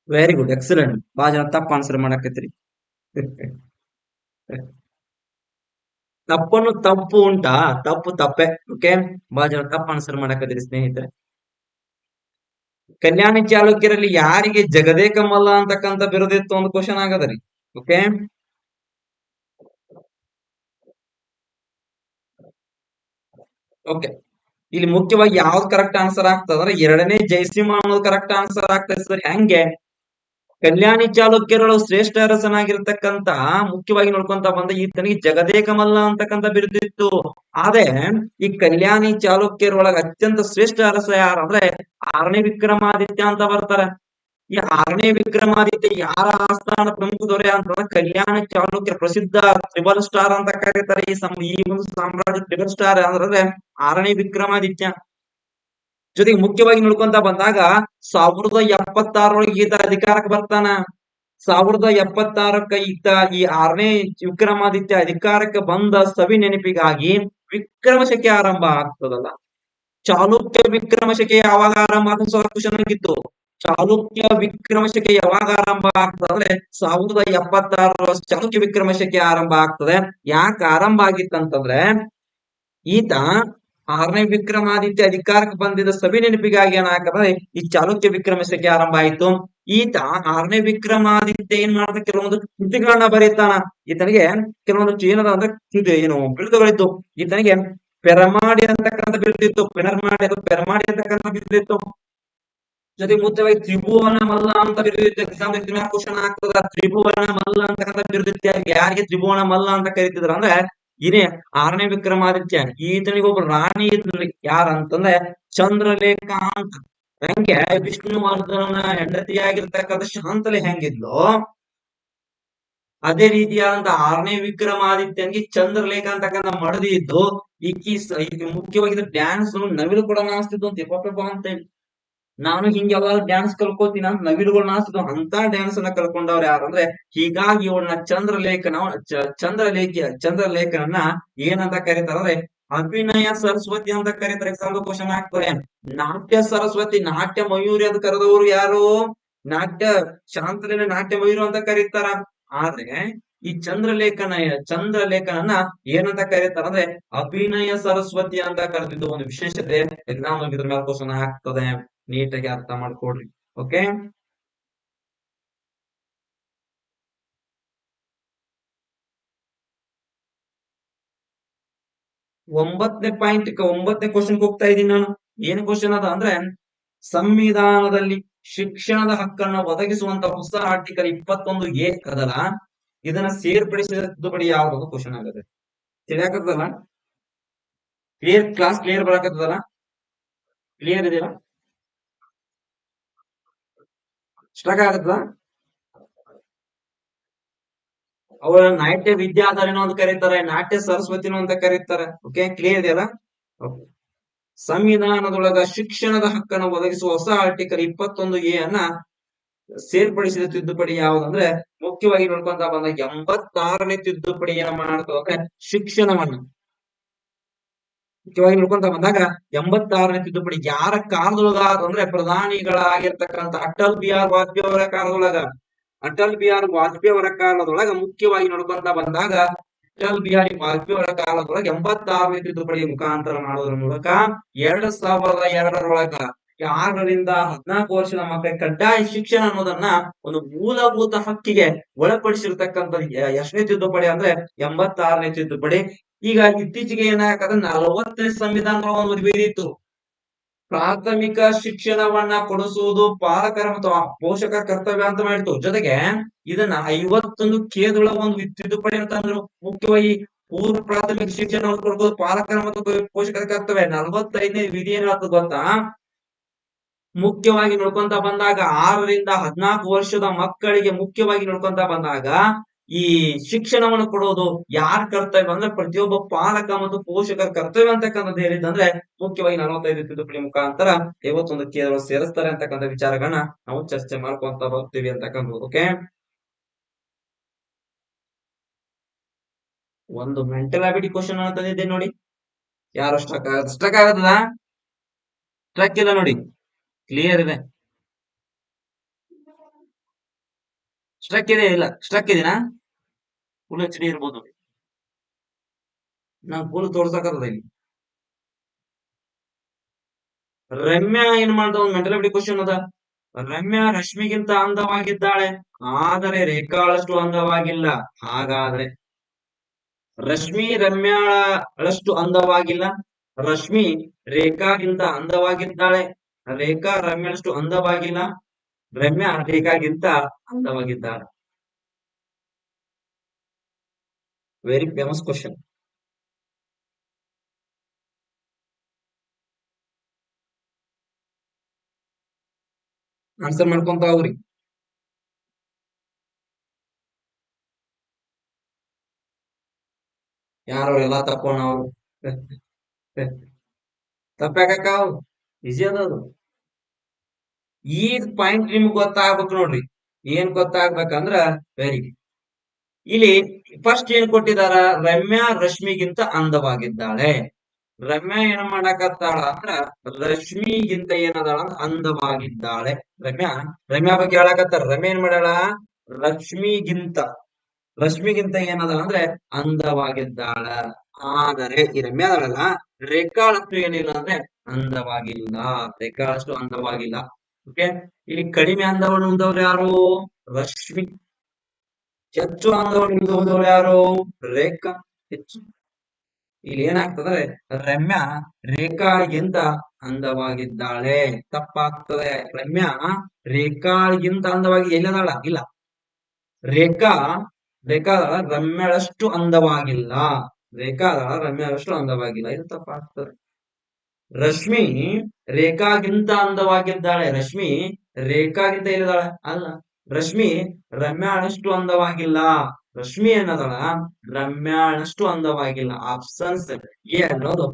ವೆರಿ ಗುಡ್ ಎಕ್ಸಲೆಂಟ್ ಬಹಳ ಜನ ತಪ್ಪ ಆನ್ಸರ್ ಮಾಡಕತ್ರಿ ತಪ್ಪನ್ನು ತಪ್ಪು ಉಂಟಾ? ತಪ್ಪು ತಪ್ಪೆ ಓಕೆ ಬಹಳ ಜನ ತಪ್ಪ ಆನ್ಸರ್ ಮಾಡಕತ್ರಿ ಸ್ನೇಹಿತರೆ. ಕಲ್ಯಾಣಿ ಚಾಲುಕ್ಯರಲ್ಲಿ ಯಾರಿಗೆ ಜಗದೇ ಮಲ್ಲ ಅಂತಕ್ಕಂಥ ಬಿರುದಿತ್ತು ಒಂದು ಕ್ವಶನ್ ಆಗದ್ರಿ ಓಕೆ ಓಕೆ ಇಲ್ಲಿ ಮುಖ್ಯವಾಗಿ ಯಾವ್ದು ಕರೆಕ್ಟ್ ಆನ್ಸರ್ ಆಗ್ತದಂದ್ರೆ ಎರಡನೇ ಜಯಸಿಂಹ ಅನ್ನೋದು ಕರೆಕ್ಟ್ ಆನ್ಸರ್ ಆಗ್ತದೆ ಸರ್, ಹೆಂಗೆ? ಕಲ್ಯಾಣಿ ಚಾಲುಕ್ಯರೊಳಗೆ ಶ್ರೇಷ್ಠ ಅರಸನಾಗಿರ್ತಕ್ಕಂತ ಮುಖ್ಯವಾಗಿ ನೋಡ್ಕೊಂತ ಬಂದ ಈತನಿಗೆ ಜಗದೇಕ ಮಲ್ಲ ಅಂತಕ್ಕಂಥ ಬಿರುದಿತ್ತು. ಆದ್ರೆ ಈ ಕಲ್ಯಾಣಿ ಚಾಲುಕ್ಯರೊಳಗೆ ಅತ್ಯಂತ ಶ್ರೇಷ್ಠ ಅರಸ ಯಾರಂದ್ರೆ ಆರನೇ ವಿಕ್ರಮಾದಿತ್ಯ ಅಂತ ಬರ್ತಾರೆ. ಈ ಆರನೇ ವಿಕ್ರಮಾದಿತ್ಯ ಯಾರ ಆಸ್ಥಾನ ಪ್ರಮುಖ ದೊರೆ ಅಂತಂದ್ರೆ ಕಲ್ಯಾಣ ಚಾಲುಕ್ಯ ಪ್ರಸಿದ್ಧ ತ್ರಿಬಲ್ ಸ್ಟಾರ್ ಅಂತ ಕರೀತಾರೆ ಈ ಈ ಒಂದು ಸಾಮ್ರಾಜ್ಯ ತ್ರಿಬಲ್ ಸ್ಟಾರ್ ಅಂದ್ರೆ ಆರನೇ ವಿಕ್ರಮಾದಿತ್ಯ. ಜೊತೆಗೆ ಮುಖ್ಯವಾಗಿ ನೋಡ್ಕೊಂತ ಬಂದಾಗ ಸಾವಿರದ ಎಪ್ಪತ್ತಾರೊಳಗೆ ಈತ ಅಧಿಕಾರಕ್ಕೆ ಬರ್ತಾನ. ಸಾವಿರದ ಎಪ್ಪತ್ತಾರಕ್ಕ ಈತ ಈ ಆರನೇ ವಿಕ್ರಮಾದಿತ್ಯ ಅಧಿಕಾರಕ್ಕೆ ಬಂದ ಸವಿ ನೆನಪಿಗಾಗಿ ವಿಕ್ರಮಶಕೆ ಆರಂಭ ಆಗ್ತದಲ್ಲ. ಚಾಲುಕ್ಯ ವಿಕ್ರಮಶಕೆ ಯಾವಾಗ ಆರಂಭ ಆಗ್ತದೆ ಕ್ವಶನ್ ಆಗಿತ್ತು ಚಾಲುಕ್ಯ ವಿಕ್ರಮಶಕೆ ಯಾವಾಗ ಆರಂಭ ಆಗ್ತದೆ ಅಂದ್ರೆ ಸಾವಿರದ ಎಪ್ಪತ್ತಾರರ ಚಾಲುಕ್ಯ ವಿಕ್ರಮಶಕೆ ಆರಂಭ ಆಗ್ತದೆ. ಯಾಕೆ ಆರಂಭ ಆಗಿತ್ತಂತಂದ್ರೆ ಈತ ಆರನೇ ವಿಕ್ರಮಾದಿತ್ಯ ಅಧಿಕಾರಕ್ಕೆ ಬಂದಿದ್ದ ಸಭೆ ನೆನಪಿಗಾಗಿ ಏನಾಗ್ತದೆ ಈ ಚಾಲುಕ್ಯ ವಿಕ್ರಮಶಕೆ ಆರಂಭ ಆಯ್ತು. ಈತ ಆರನೇ ವಿಕ್ರಮಾದಿತ್ಯ ಏನ್ ಮಾಡ್ತಾ ಕೆಲವೊಂದು ಕೃತಿಗಳನ್ನ ಬರೀತಾನ. ಈತನಿಗೆ ಕೆಲವೊಂದು ಚೀನದ ಅಂದ್ರೆ ಕೃತಿ ಏನು, ಬಿರುದುಗಳಿತ್ತು. ಈತನಿಗೆ ಪೆರಮಾಡಿ ಅಂತಕ್ಕಂಥ ಬಿರುದಿತ್ತು. ಪೆರಮಾಡಿ ಅದು ಪೆರಮಾಡಿ ಅಂತಕ್ಕಂಥ ಬಿರುದಿತ್ತು. ಜೊತೆ ಮುಖ್ಯವಾಗಿ ತ್ರಿಭುವನ ಮಲ್ಲ ಅಂತ ಬಿರುದಿತ್ತು. ಎಕ್ಸಾಮ್ ಕ್ವಶನ್ ಆಗ್ತದ. ತ್ರಿಭುವನ ಮಲ್ಲ ಅಂತಕ್ಕಂಥ ಬಿರುದಿತ್ತು. ಯಾರಿಗೆ ತ್ರಿಭುವನ ಮಲ್ಲ ಅಂತ ಕರಿತಿದ್ರ ಅಂದ್ರೆ ಇದೇ ಆರನೇ ವಿಕ್ರಮಾದಿತ್ಯ ಈತನಿಗೆ ಒಬ್ಬ ರಾಣಿ ಇದ್ರಿ ಯಾರಂತಂದ್ರೆ ಚಂದ್ರಲೇಖ ಅಂತ. ಹಂಗೆ? ವಿಷ್ಣುವರ್ಧನ ಹೆಂಡತಿಯಾಗಿರ್ತಕ್ಕಂಥ ಶಾಂತಲೆ ಹೆಂಗಿದ್ಲು? ಅದೇ ರೀತಿಯಾದಂತ ಆರನೇ ವಿಕ್ರಮಾದಿತ್ಯನಿಗೆ ಚಂದ್ರಲೇಖ ಅಂತಕ್ಕಂಥ ಮಡದಿ ಇದ್ದು, ಈಕಿ ಮುಖ್ಯವಾಗಿ ಡ್ಯಾನ್ಸ್ ನವಿಲು ಕೂಡ ಯಪ್ಪಪ್ಪ ಅಂತ ಹೇಳಿ. ನಾನು ಹಿಂಗೆ ಯಾವಾಗ ಡ್ಯಾನ್ಸ್ ಕಲ್ಕೋತೀನಿ ಅಂತ ನವಿಲುಗಳು ನಾಸ್ತಿದ್ವು ಅಂತ ಡ್ಯಾನ್ಸ್ ಅನ್ನ ಕಲ್ಕೊಂಡವ್ರು ಯಾರಂದ್ರೆ ಹೀಗಾಗಿ ಇವಳನ್ನ ಚಂದ್ರಲೇಖನ ಚಂದ್ರಲೇಖ, ಚಂದ್ರಲೇಖನನ್ನ ಏನಂತ ಕರೀತಾರ ಅಂದ್ರೆ ಅಭಿನಯ ಸರಸ್ವತಿ ಅಂತ ಕರೀತಾರೆ. ಎಕ್ಸಾಮ್ ಕ್ವಶನ್ ಹಾಕ್ತಾರೆ. ನಾಟ್ಯ ಸರಸ್ವತಿ, ನಾಟ್ಯ ಮಯೂರಿ ಅಂತ ಕರೆದವರು ಯಾರು? ನಾಟ್ಯ ಶಾಂತಲಿನ ನಾಟ್ಯ ಮಯೂರು ಅಂತ ಕರೀತಾರ. ಆದ್ರೆ ಈ ಚಂದ್ರಲೇಖನ, ಚಂದ್ರಲೇಖನನ್ನ ಏನಂತ ಕರೀತಾರ ಅಂದ್ರೆ ಅಭಿನಯ ಸರಸ್ವತಿ ಅಂತ ಕರೆದಿದ್ದು. ಒಂದು ವಿಶೇಷತೆ ಎಕ್ಸಾಮ್ ಇದ್ರ ಮೇಲೆ ಕ್ವಶನ್ ಆಗ್ತದೆ ನೀಟಾಗಿ ಅರ್ಥ ಮಾಡ್ಕೊಡ್ರಿ ಓಕೆ ಒಂಬತ್ತನೇ ಪಾಯಿಂಟ್ ಒಂಬತ್ತನೇ ಕ್ವಶನ್ ಹೋಗ್ತಾ ಇದ್ದೀನಿ ನಾನು. ಏನ್ ಕ್ವಶನ್ ಅದ ಅಂದ್ರೆ, ಸಂವಿಧಾನದಲ್ಲಿ ಶಿಕ್ಷಣದ ಹಕ್ಕನ್ನು ಒದಗಿಸುವಂತ ಹೊಸ ಆರ್ಟಿಕಲ್ ಇಪ್ಪತ್ತೊಂದು ಎ ಅದಲ್ಲ, ಇದನ್ನ ಸೇರ್ಪಡಿಸಿದ ತಿದ್ದುಪಡಿ ಯಾವ್ದು ಕ್ವಶನ್ ಆಗದೆ ತಿಳಿಯಾಕತ್ತದಲ್ಲ? ಕ್ಲಿಯರ್ ಕ್ಲಾಸ್ ಕ್ಲಿಯರ್ ಬರಕತ್ತದಲ್ಲ? ಕ್ಲಿಯರ್ ಇದೆಯಲ್ಲ ಸ್ಟ್ರಕ್ ಆಗತ್ತದ ಅವರ ನಾಟ್ಯ ವಿದ್ಯಾಧರಿನೂ ಅಂತ ಕರೀತಾರೆ, ನಾಟ್ಯ ಸರಸ್ವತಿನೂ ಅಂತ ಕರೀತಾರೆ. ಓಕೆ ಕ್ಲಿಯರ್ ಇದೆಯಲ್ಲ? ಸಂವಿಧಾನದೊಳಗ ಶಿಕ್ಷಣದ ಹಕ್ಕನ್ನು ಒದಗಿಸುವ ಹೊಸ ಆರ್ಟಿಕಲ್ ಇಪ್ಪತ್ತೊಂದು ಎ ಅನ್ನ ಸೇರ್ಪಡಿಸಿದ ತಿದ್ದುಪಡಿ ಯಾವ್ದಂದ್ರೆ, ಮುಖ್ಯವಾಗಿ ನೋಡ್ಕೊಂತ ಬಂದ ಎಂಬತ್ತಾರನೇ ತಿದ್ದುಪಡಿ ಏನ ಮಾಡ್ತದೆ ಅಂದ್ರೆ ಶಿಕ್ಷಣವನ್ನ. ಮುಖ್ಯವಾಗಿ ನೋಡ್ಕೊಂತ ಬಂದಾಗ ಎಂಬತ್ತಾರನೇ ತಿದ್ದುಪಡಿ ಯಾರ ಕಾಲದೊಳಗ? ಅಂದ್ರೆ ಪ್ರಧಾನಿಗಳಾಗಿರ್ತಕ್ಕಂಥ ಅಟಲ್ ಬಿಹಾರ್ ವಾಜಪೇಯಿ ಅವರ ಕಾಲದೊಳಗ. ಅಟಲ್ ಬಿಹಾರ್ ವಾಜಪೇಯಿ ಅವರ ಕಾಲದೊಳಗ ಮುಖ್ಯವಾಗಿ ನೋಡ್ಕೊಂತ ಬಂದಾಗ ಅಟಲ್ ಬಿಹಾರಿ ವಾಜಪೇಯಿ ಅವರ ಕಾಲದೊಳಗ ಎಂಬತ್ತಾರನೇ ತಿದ್ದುಪಡಿ ಮುಖಾಂತರ ಮಾಡೋದ್ರ ಮೂಲಕ ಎರಡ್ ಸಾವಿರದ ಎರಡರೊಳಗ ಆರರಿಂದ ಹದಿನಾಲ್ಕು ವರ್ಷದ ಮಕ್ಕಳ ಕಡ್ಡಾಯ ಶಿಕ್ಷಣ ಅನ್ನೋದನ್ನ ಒಂದು ಮೂಲಭೂತ ಹಕ್ಕಿಗೆ ಒಳಪಡಿಸಿರ್ತಕ್ಕಂಥ ಎಷ್ಟನೇ ತಿದ್ದುಪಡಿ ಅಂದ್ರೆ ಎಂಬತ್ತಾರನೇ ತಿದ್ದುಪಡಿ. ಈಗ ಇತ್ತೀಚೆಗೆ ಏನಾಗದ ನಲವತ್ತನೇ ಸಂವಿಧಾನದ ಒಂದು ಬೇರಿತ್ತು ಪ್ರಾಥಮಿಕ ಶಿಕ್ಷಣವನ್ನ ಕೊಡಿಸುವುದು ಪಾಲಕರ ಮತ್ತು ಪೋಷಕರ ಕರ್ತವ್ಯ ಅಂತ ಮಾಡಿತ್ತು. ಜೊತೆಗೆ ಇದನ್ನ ಐವತ್ತೊಂದು ಕೇದೊಳ ಒಂದು ತಿದ್ದುಪಡಿ ಅಂತಂದ್ರು ಮುಖ್ಯವಾಗಿ ಪೂರ್ವ ಪ್ರಾಥಮಿಕ ಶಿಕ್ಷಣವನ್ನು ಕೊಡ್ಬೋದು, ಪಾಲಕರ ಮತ್ತು ಪೋಷಕರ ಕರ್ತವ್ಯ. ನಲವತ್ತೈದನೇ ವಿಧಿ ಏನಾಗ್ತದೆ ಗೊತ್ತಾ? ಮುಖ್ಯವಾಗಿ ನೋಡ್ಕೊಂತ ಬಂದಾಗ ಆರರಿಂದ ಹದ್ನಾಲ್ಕು ವರ್ಷದ ಮಕ್ಕಳಿಗೆ ಮುಖ್ಯವಾಗಿ ನೋಡ್ಕೊಂತ ಬಂದಾಗ ಈ ಶಿಕ್ಷಣವನ್ನು ಕೊಡೋದು ಯಾರ ಕರ್ತವ್ಯ ಅಂದ್ರೆ ಪ್ರತಿಯೊಬ್ಬ ಪಾಲಕ ಮತ್ತು ಪೋಷಕರ ಕರ್ತವ್ಯ ಅಂತಕ್ಕಂಥದ್ದು ಅಂದ್ರೆ ಮುಖ್ಯವಾಗಿ ನಲವತ್ತೈದು ತಿದ್ದುಪಡಿ ಮುಖಾಂತರ ಐವತ್ತೊಂದು ಕೇಂದ್ರ ಸೇರಿಸ್ತಾರೆ ಅಂತಕ್ಕಂಥ ವಿಚಾರಗಳನ್ನ ನಾವು ಚರ್ಚೆ ಮಾಡ್ಕೊಂತ ಹೋಗ್ತೀವಿ ಅಂತಕ್ಕಂಥದ್ದು ಓಕೆ ಒಂದು ಮೆಂಟಲ್ ಅಬಿಲಿಟಿ ಕ್ವಶನ್ ಅಂತಂದಿದ್ದೆ ನೋಡಿ. ಯಾರು ಸ್ಟಕ್ ಸ್ಟ್ರಕ್ ಆಗದ ಸ್ಟ್ರಕ್ ಇಲ್ಲ ನೋಡಿ. ಕ್ಲಿಯರ್ ಇದೆ. ಸ್ಟ್ರಕ್ ಇದೆ ಇಲ್ಲ? ಸ್ಟ್ರಕ್ ಇದೆನಾ? ಫುಲ್ ಎಚ್ ಡಿ ಇರ್ಬೋದು. ನಾನು ಫುಲ್ ತೋರ್ಸಕತ್ತದ ಇಲ್ಲಿ. ರಮ್ಯಾ ಏನ್ ಮಾಡ್ದ? ಒಂದು ಮೆಂಟಲ್ ಅಬಿಲಿಟಿ ಕ್ವಶನ್ ಅದ. ರಮ್ಯಾ ರಶ್ಮಿಗಿಂತ ಅಂದವಾಗಿದ್ದಾಳೆ. ಆದರೆ ರೇಖಾಳಷ್ಟು ಅಂದವಾಗಿಲ್ಲ. ಹಾಗಾದ್ರೆ ರಶ್ಮಿ ರಮ್ಯಾಳಷ್ಟು ಅಂದವಾಗಿಲ್ಲ. ರಶ್ಮಿ ರೇಖಾಗಿಂತ ಅಂದವಾಗಿದ್ದಾಳೆ. ರೇಖಾ ರಮ್ಯಾಳಷ್ಟು ಅಂದವಾಗಿಲ್ಲ. ರಮ್ಯಾ ರೇಖಾಗಿಂತ ಅಂದವಾಗಿದ್ದಾಳೆ ವೆರಿ ಫೇಮಸ್ ಕ್ವಶನ್ ಆನ್ಸರ್ ಮಾಡ್ಕೊಂತ ಹೋಗ್ರಿ. ಯಾರು ಎಲ್ಲಾ ತಪ್ಪೋಣ ಅವ್ರು. ತಪ್ಪಾಕ ಈಸಿ ಅದದು ಈ ಪಾಯಿಂಟ್ ನಿಮ್ಗೆ ಗೊತ್ತಾಗ್ಬೇಕು ನೋಡ್ರಿ. ಏನ್ ಗೊತ್ತಾಗ್ಬೇಕಂದ್ರ ವೆರಿ ಇಲ್ಲಿ ಫಸ್ಟ್ ಏನ್ ಕೊಟ್ಟಿದಾರ? ರಮ್ಯಾ ರಶ್ಮಿಗಿಂತ ಅಂದವಾಗಿದ್ದಾಳೆ. ರಮ್ಯಾ ಏನ್ ಮಾಡಕತ್ತಾಳ ಅಂದ್ರ ರಶ್ಮಿಗಿಂತ ಏನದಾಳ ಅಂದ್ರ ಅಂದವಾಗಿದ್ದಾಳೆ. ರಮ್ಯಾ ರಮ್ಯಾ ಬಗ್ಗೆ ಹೇಳಕತ್ತಾರ. ರಮ್ಯಾ ಏನ್ ಮಾಡ್ಯಾಳ? ರಶ್ಮಿಗಿಂತ. ರಶ್ಮಿಗಿಂತ ಏನದಾಳ ಅಂದ್ರೆ ಅಂದವಾಗಿದ್ದಾಳ. ಆದರೆ ಈ ರಮ್ಯಾದಳಲ್ಲ ರೇಖಾಳಷ್ಟು ಏನಿಲ್ಲ ಅಂದ್ರೆ ಅಂದವಾಗಿಲ್ಲ. ರೇಖಾಳಷ್ಟು ಅಂದವಾಗಿಲ್ಲ. ಓಕೆ ಇಲ್ಲಿ ಕಡಿಮೆ ಅಂದವನ್ನು ಹೊಂದವರು ಯಾರು? ರಶ್ಮಿ. ಹೆಚ್ಚು ಅಂದವನ್ನು ಹೊಂದವರು ಯಾರು? ರೇಖಾ. ಹೆಚ್ಚು. ಇಲ್ಲಿ ಏನಾಗ್ತದೆ? ರಮ್ಯಾ ರೇಖಾಳಿಗಿಂತ ಅಂದವಾಗಿದ್ದಾಳೆ. ತಪ್ಪಾಗ್ತದೆ. ರಮ್ಯಾ ರೇಖಾಳಿಗಿಂತ ಅಂದವಾಗಿ ಎಲ್ಲದಾಳ ಇಲ್ಲ. ರೇಖಾ, ರೇಖಾದಳ ರಮ್ಯಾಳಷ್ಟು ಅಂದವಾಗಿಲ್ಲ. ರೇಖಾದಳ ರಮ್ಯಾಳಷ್ಟು ಅಂದವಾಗಿಲ್ಲ. ಇದು ತಪ್ಪಾಗ್ತದೆ. ರಶ್ಮಿ ರೇಖಾಗಿಂತ ಅಂದವಾಗಿದ್ದಾಳೆ. ರಶ್ಮಿ ರೇಖಾಗಿಂತ ಇಲ್ಲದಾಳೆ ಅಲ್ಲ, ರಶ್ಮಿ ರಮ್ಯಾಳಷ್ಟು ಅಂದವಾಗಿಲ್ಲ. ರಶ್ಮಿ ಅನ್ನೋದಳ ರಮ್ಯಾಳಷ್ಟು ಅಂದವಾಗಿಲ್ಲ. ಆಪ್ಷನ್ಸ್ ಎ ಅನ್ನೋದು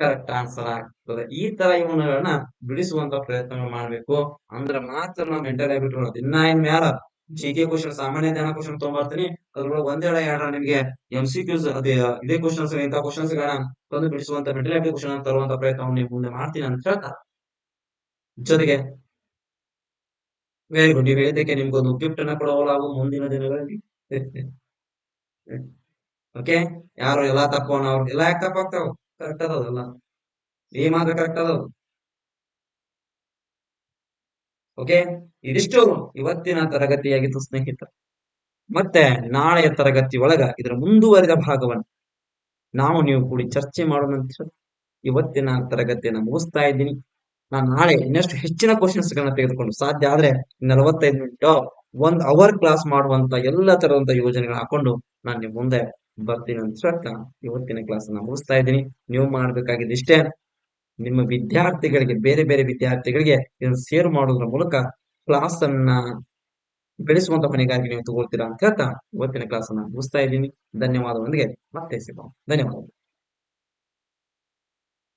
ಕರೆಕ್ಟ್ ಆನ್ಸರ್ ಆಗ್ತದೆ. ಈ ತರ ಇವನಗಳನ್ನ ಬಿಡಿಸುವಂತ ಪ್ರಯತ್ನ ಮಾಡ್ಬೇಕು. ಅಂದ್ರೆ ಮಾತ್ರ ನಾವು ಮೆಂಟಲ್ ಹ್ಯಾಬಿಟ್ ಇನ್ನ ಏನ್ ಮ್ಯಾಲ ಜಿ ಕೆ ಕ್ವಶನ್ ಸಾಮಾನ್ಯ ಜ್ಞಾನ ಕ್ವಶನ್ ತಗೊಂಡ್ಬರ್ತೀನಿ ಅದ್ರೊಳಗೆ ಒಂದೇಳ ಎರಡ ನಿಮಗೆ ಎಂ ಸಿ ಕ್ಯೂಸ್ ಅದೇ, ಇದೇ ಕ್ವಶನ್ಸ್ ಇಂಥ ಕ್ವಶನ್ಸ್ ಗಳನ್ನ ತಂದು ಬಿಡಿಸುವಂತ ಮೆಂಟಲ್ ಹ್ಯಾಬಿಟ್ ಕ್ವಶನ್ ತರುವಂತ ಪ್ರಯತ್ನ ನೀವು ಮುಂದೆ ಮಾಡ್ತೀನಿ ಅಂತ ಹೇಳ್ತಾ. ಜೊತೆಗೆ ವೆರಿ ಗುಡ್ ನೀವು ಹೇಳಿದ್ದಕ್ಕೆ ನಿಮ್ಗೊಂದು ಗಿಫ್ಟ್ ಅನ್ನ ಕೊಡೋಲಾಗು ಮುಂದಿನ ದಿನಗಳಲ್ಲಿ. ಓಕೆ ಯಾರು ಎಲ್ಲಾ ತಪ್ಪ ಅವ್ರು ಎಲ್ಲಾ ಯಾಕೆ ತಪ್ಪಾಗ್ತಾವ ಕರೆಕ್ಟ್ ಅದಲ್ಲ ಮಾತ್ರ ಕರೆಕ್ಟ್ ಅದಾವ ಓಕೆ ಇದಿಷ್ಟು ಇವತ್ತಿನ ತರಗತಿಯಾಗಿತ್ತು ಸ್ನೇಹಿತ ಮತ್ತೆ ನಾಳೆಯ ತರಗತಿ ಒಳಗ ಇದರ ಮುಂದುವರಿದ ಭಾಗವನ್ನು ನಾವು ನೀವು ಕೂಡಿ ಚರ್ಚೆ ಮಾಡೋಣ ಅಂತ ಇವತ್ತಿನ ತರಗತಿಯನ್ನು ಮುಗಿಸ್ತಾ ಇದ್ದೀನಿ. ನಾನು ನಾಳೆ ಇನ್ನಷ್ಟು ಹೆಚ್ಚಿನ ಕ್ವಶನ್ಸ್ ಗಳನ್ನ ತೆಗೆದುಕೊಂಡು ಸಾಧ್ಯ ಆದ್ರೆ ನಲವತ್ತೈದು ಮಿನಿಟ್ ಒಂದ್ ಅವರ್ ಕ್ಲಾಸ್ ಮಾಡುವಂತ ಎಲ್ಲ ತರದಂತ ಯೋಜನೆಗಳನ್ನ ಹಾಕೊಂಡು ನಾನು ನಿಮ್ ಮುಂದೆ ಬರ್ತೀನಿ ಅಂತ ಇವತ್ತಿನ ಕ್ಲಾಸ್ ಮುಗಿಸ್ತಾ ಇದ್ದೀನಿ. ನೀವು ಮಾಡ್ಬೇಕಾಗಿದ್ದು ಇಷ್ಟೇ. ನಿಮ್ಮ ವಿದ್ಯಾರ್ಥಿಗಳಿಗೆ, ಬೇರೆ ಬೇರೆ ವಿದ್ಯಾರ್ಥಿಗಳಿಗೆ ಇದನ್ನು ಶೇರ್ ಮಾಡೋದ್ರ ಮೂಲಕ ಕ್ಲಾಸ್ ಅನ್ನ ಬೆಳೆಸುವಂತ ಹೊಣೆಗಾರಿಕೆ ನೀವು ತಗೊಳ್ತೀರಾ ಅಂತ ಹೇಳ್ತಾ ಇವತ್ತಿನ ಕ್ಲಾಸ್ ಅನ್ನ ಮುಗಿಸ್ತಾ ಇದ್ದೀನಿ. ಧನ್ಯವಾದಗಳೊಂದಿಗೆ ಮತ್ತೆ ಸಿಗೋಣ. ಧನ್ಯವಾದಗಳು.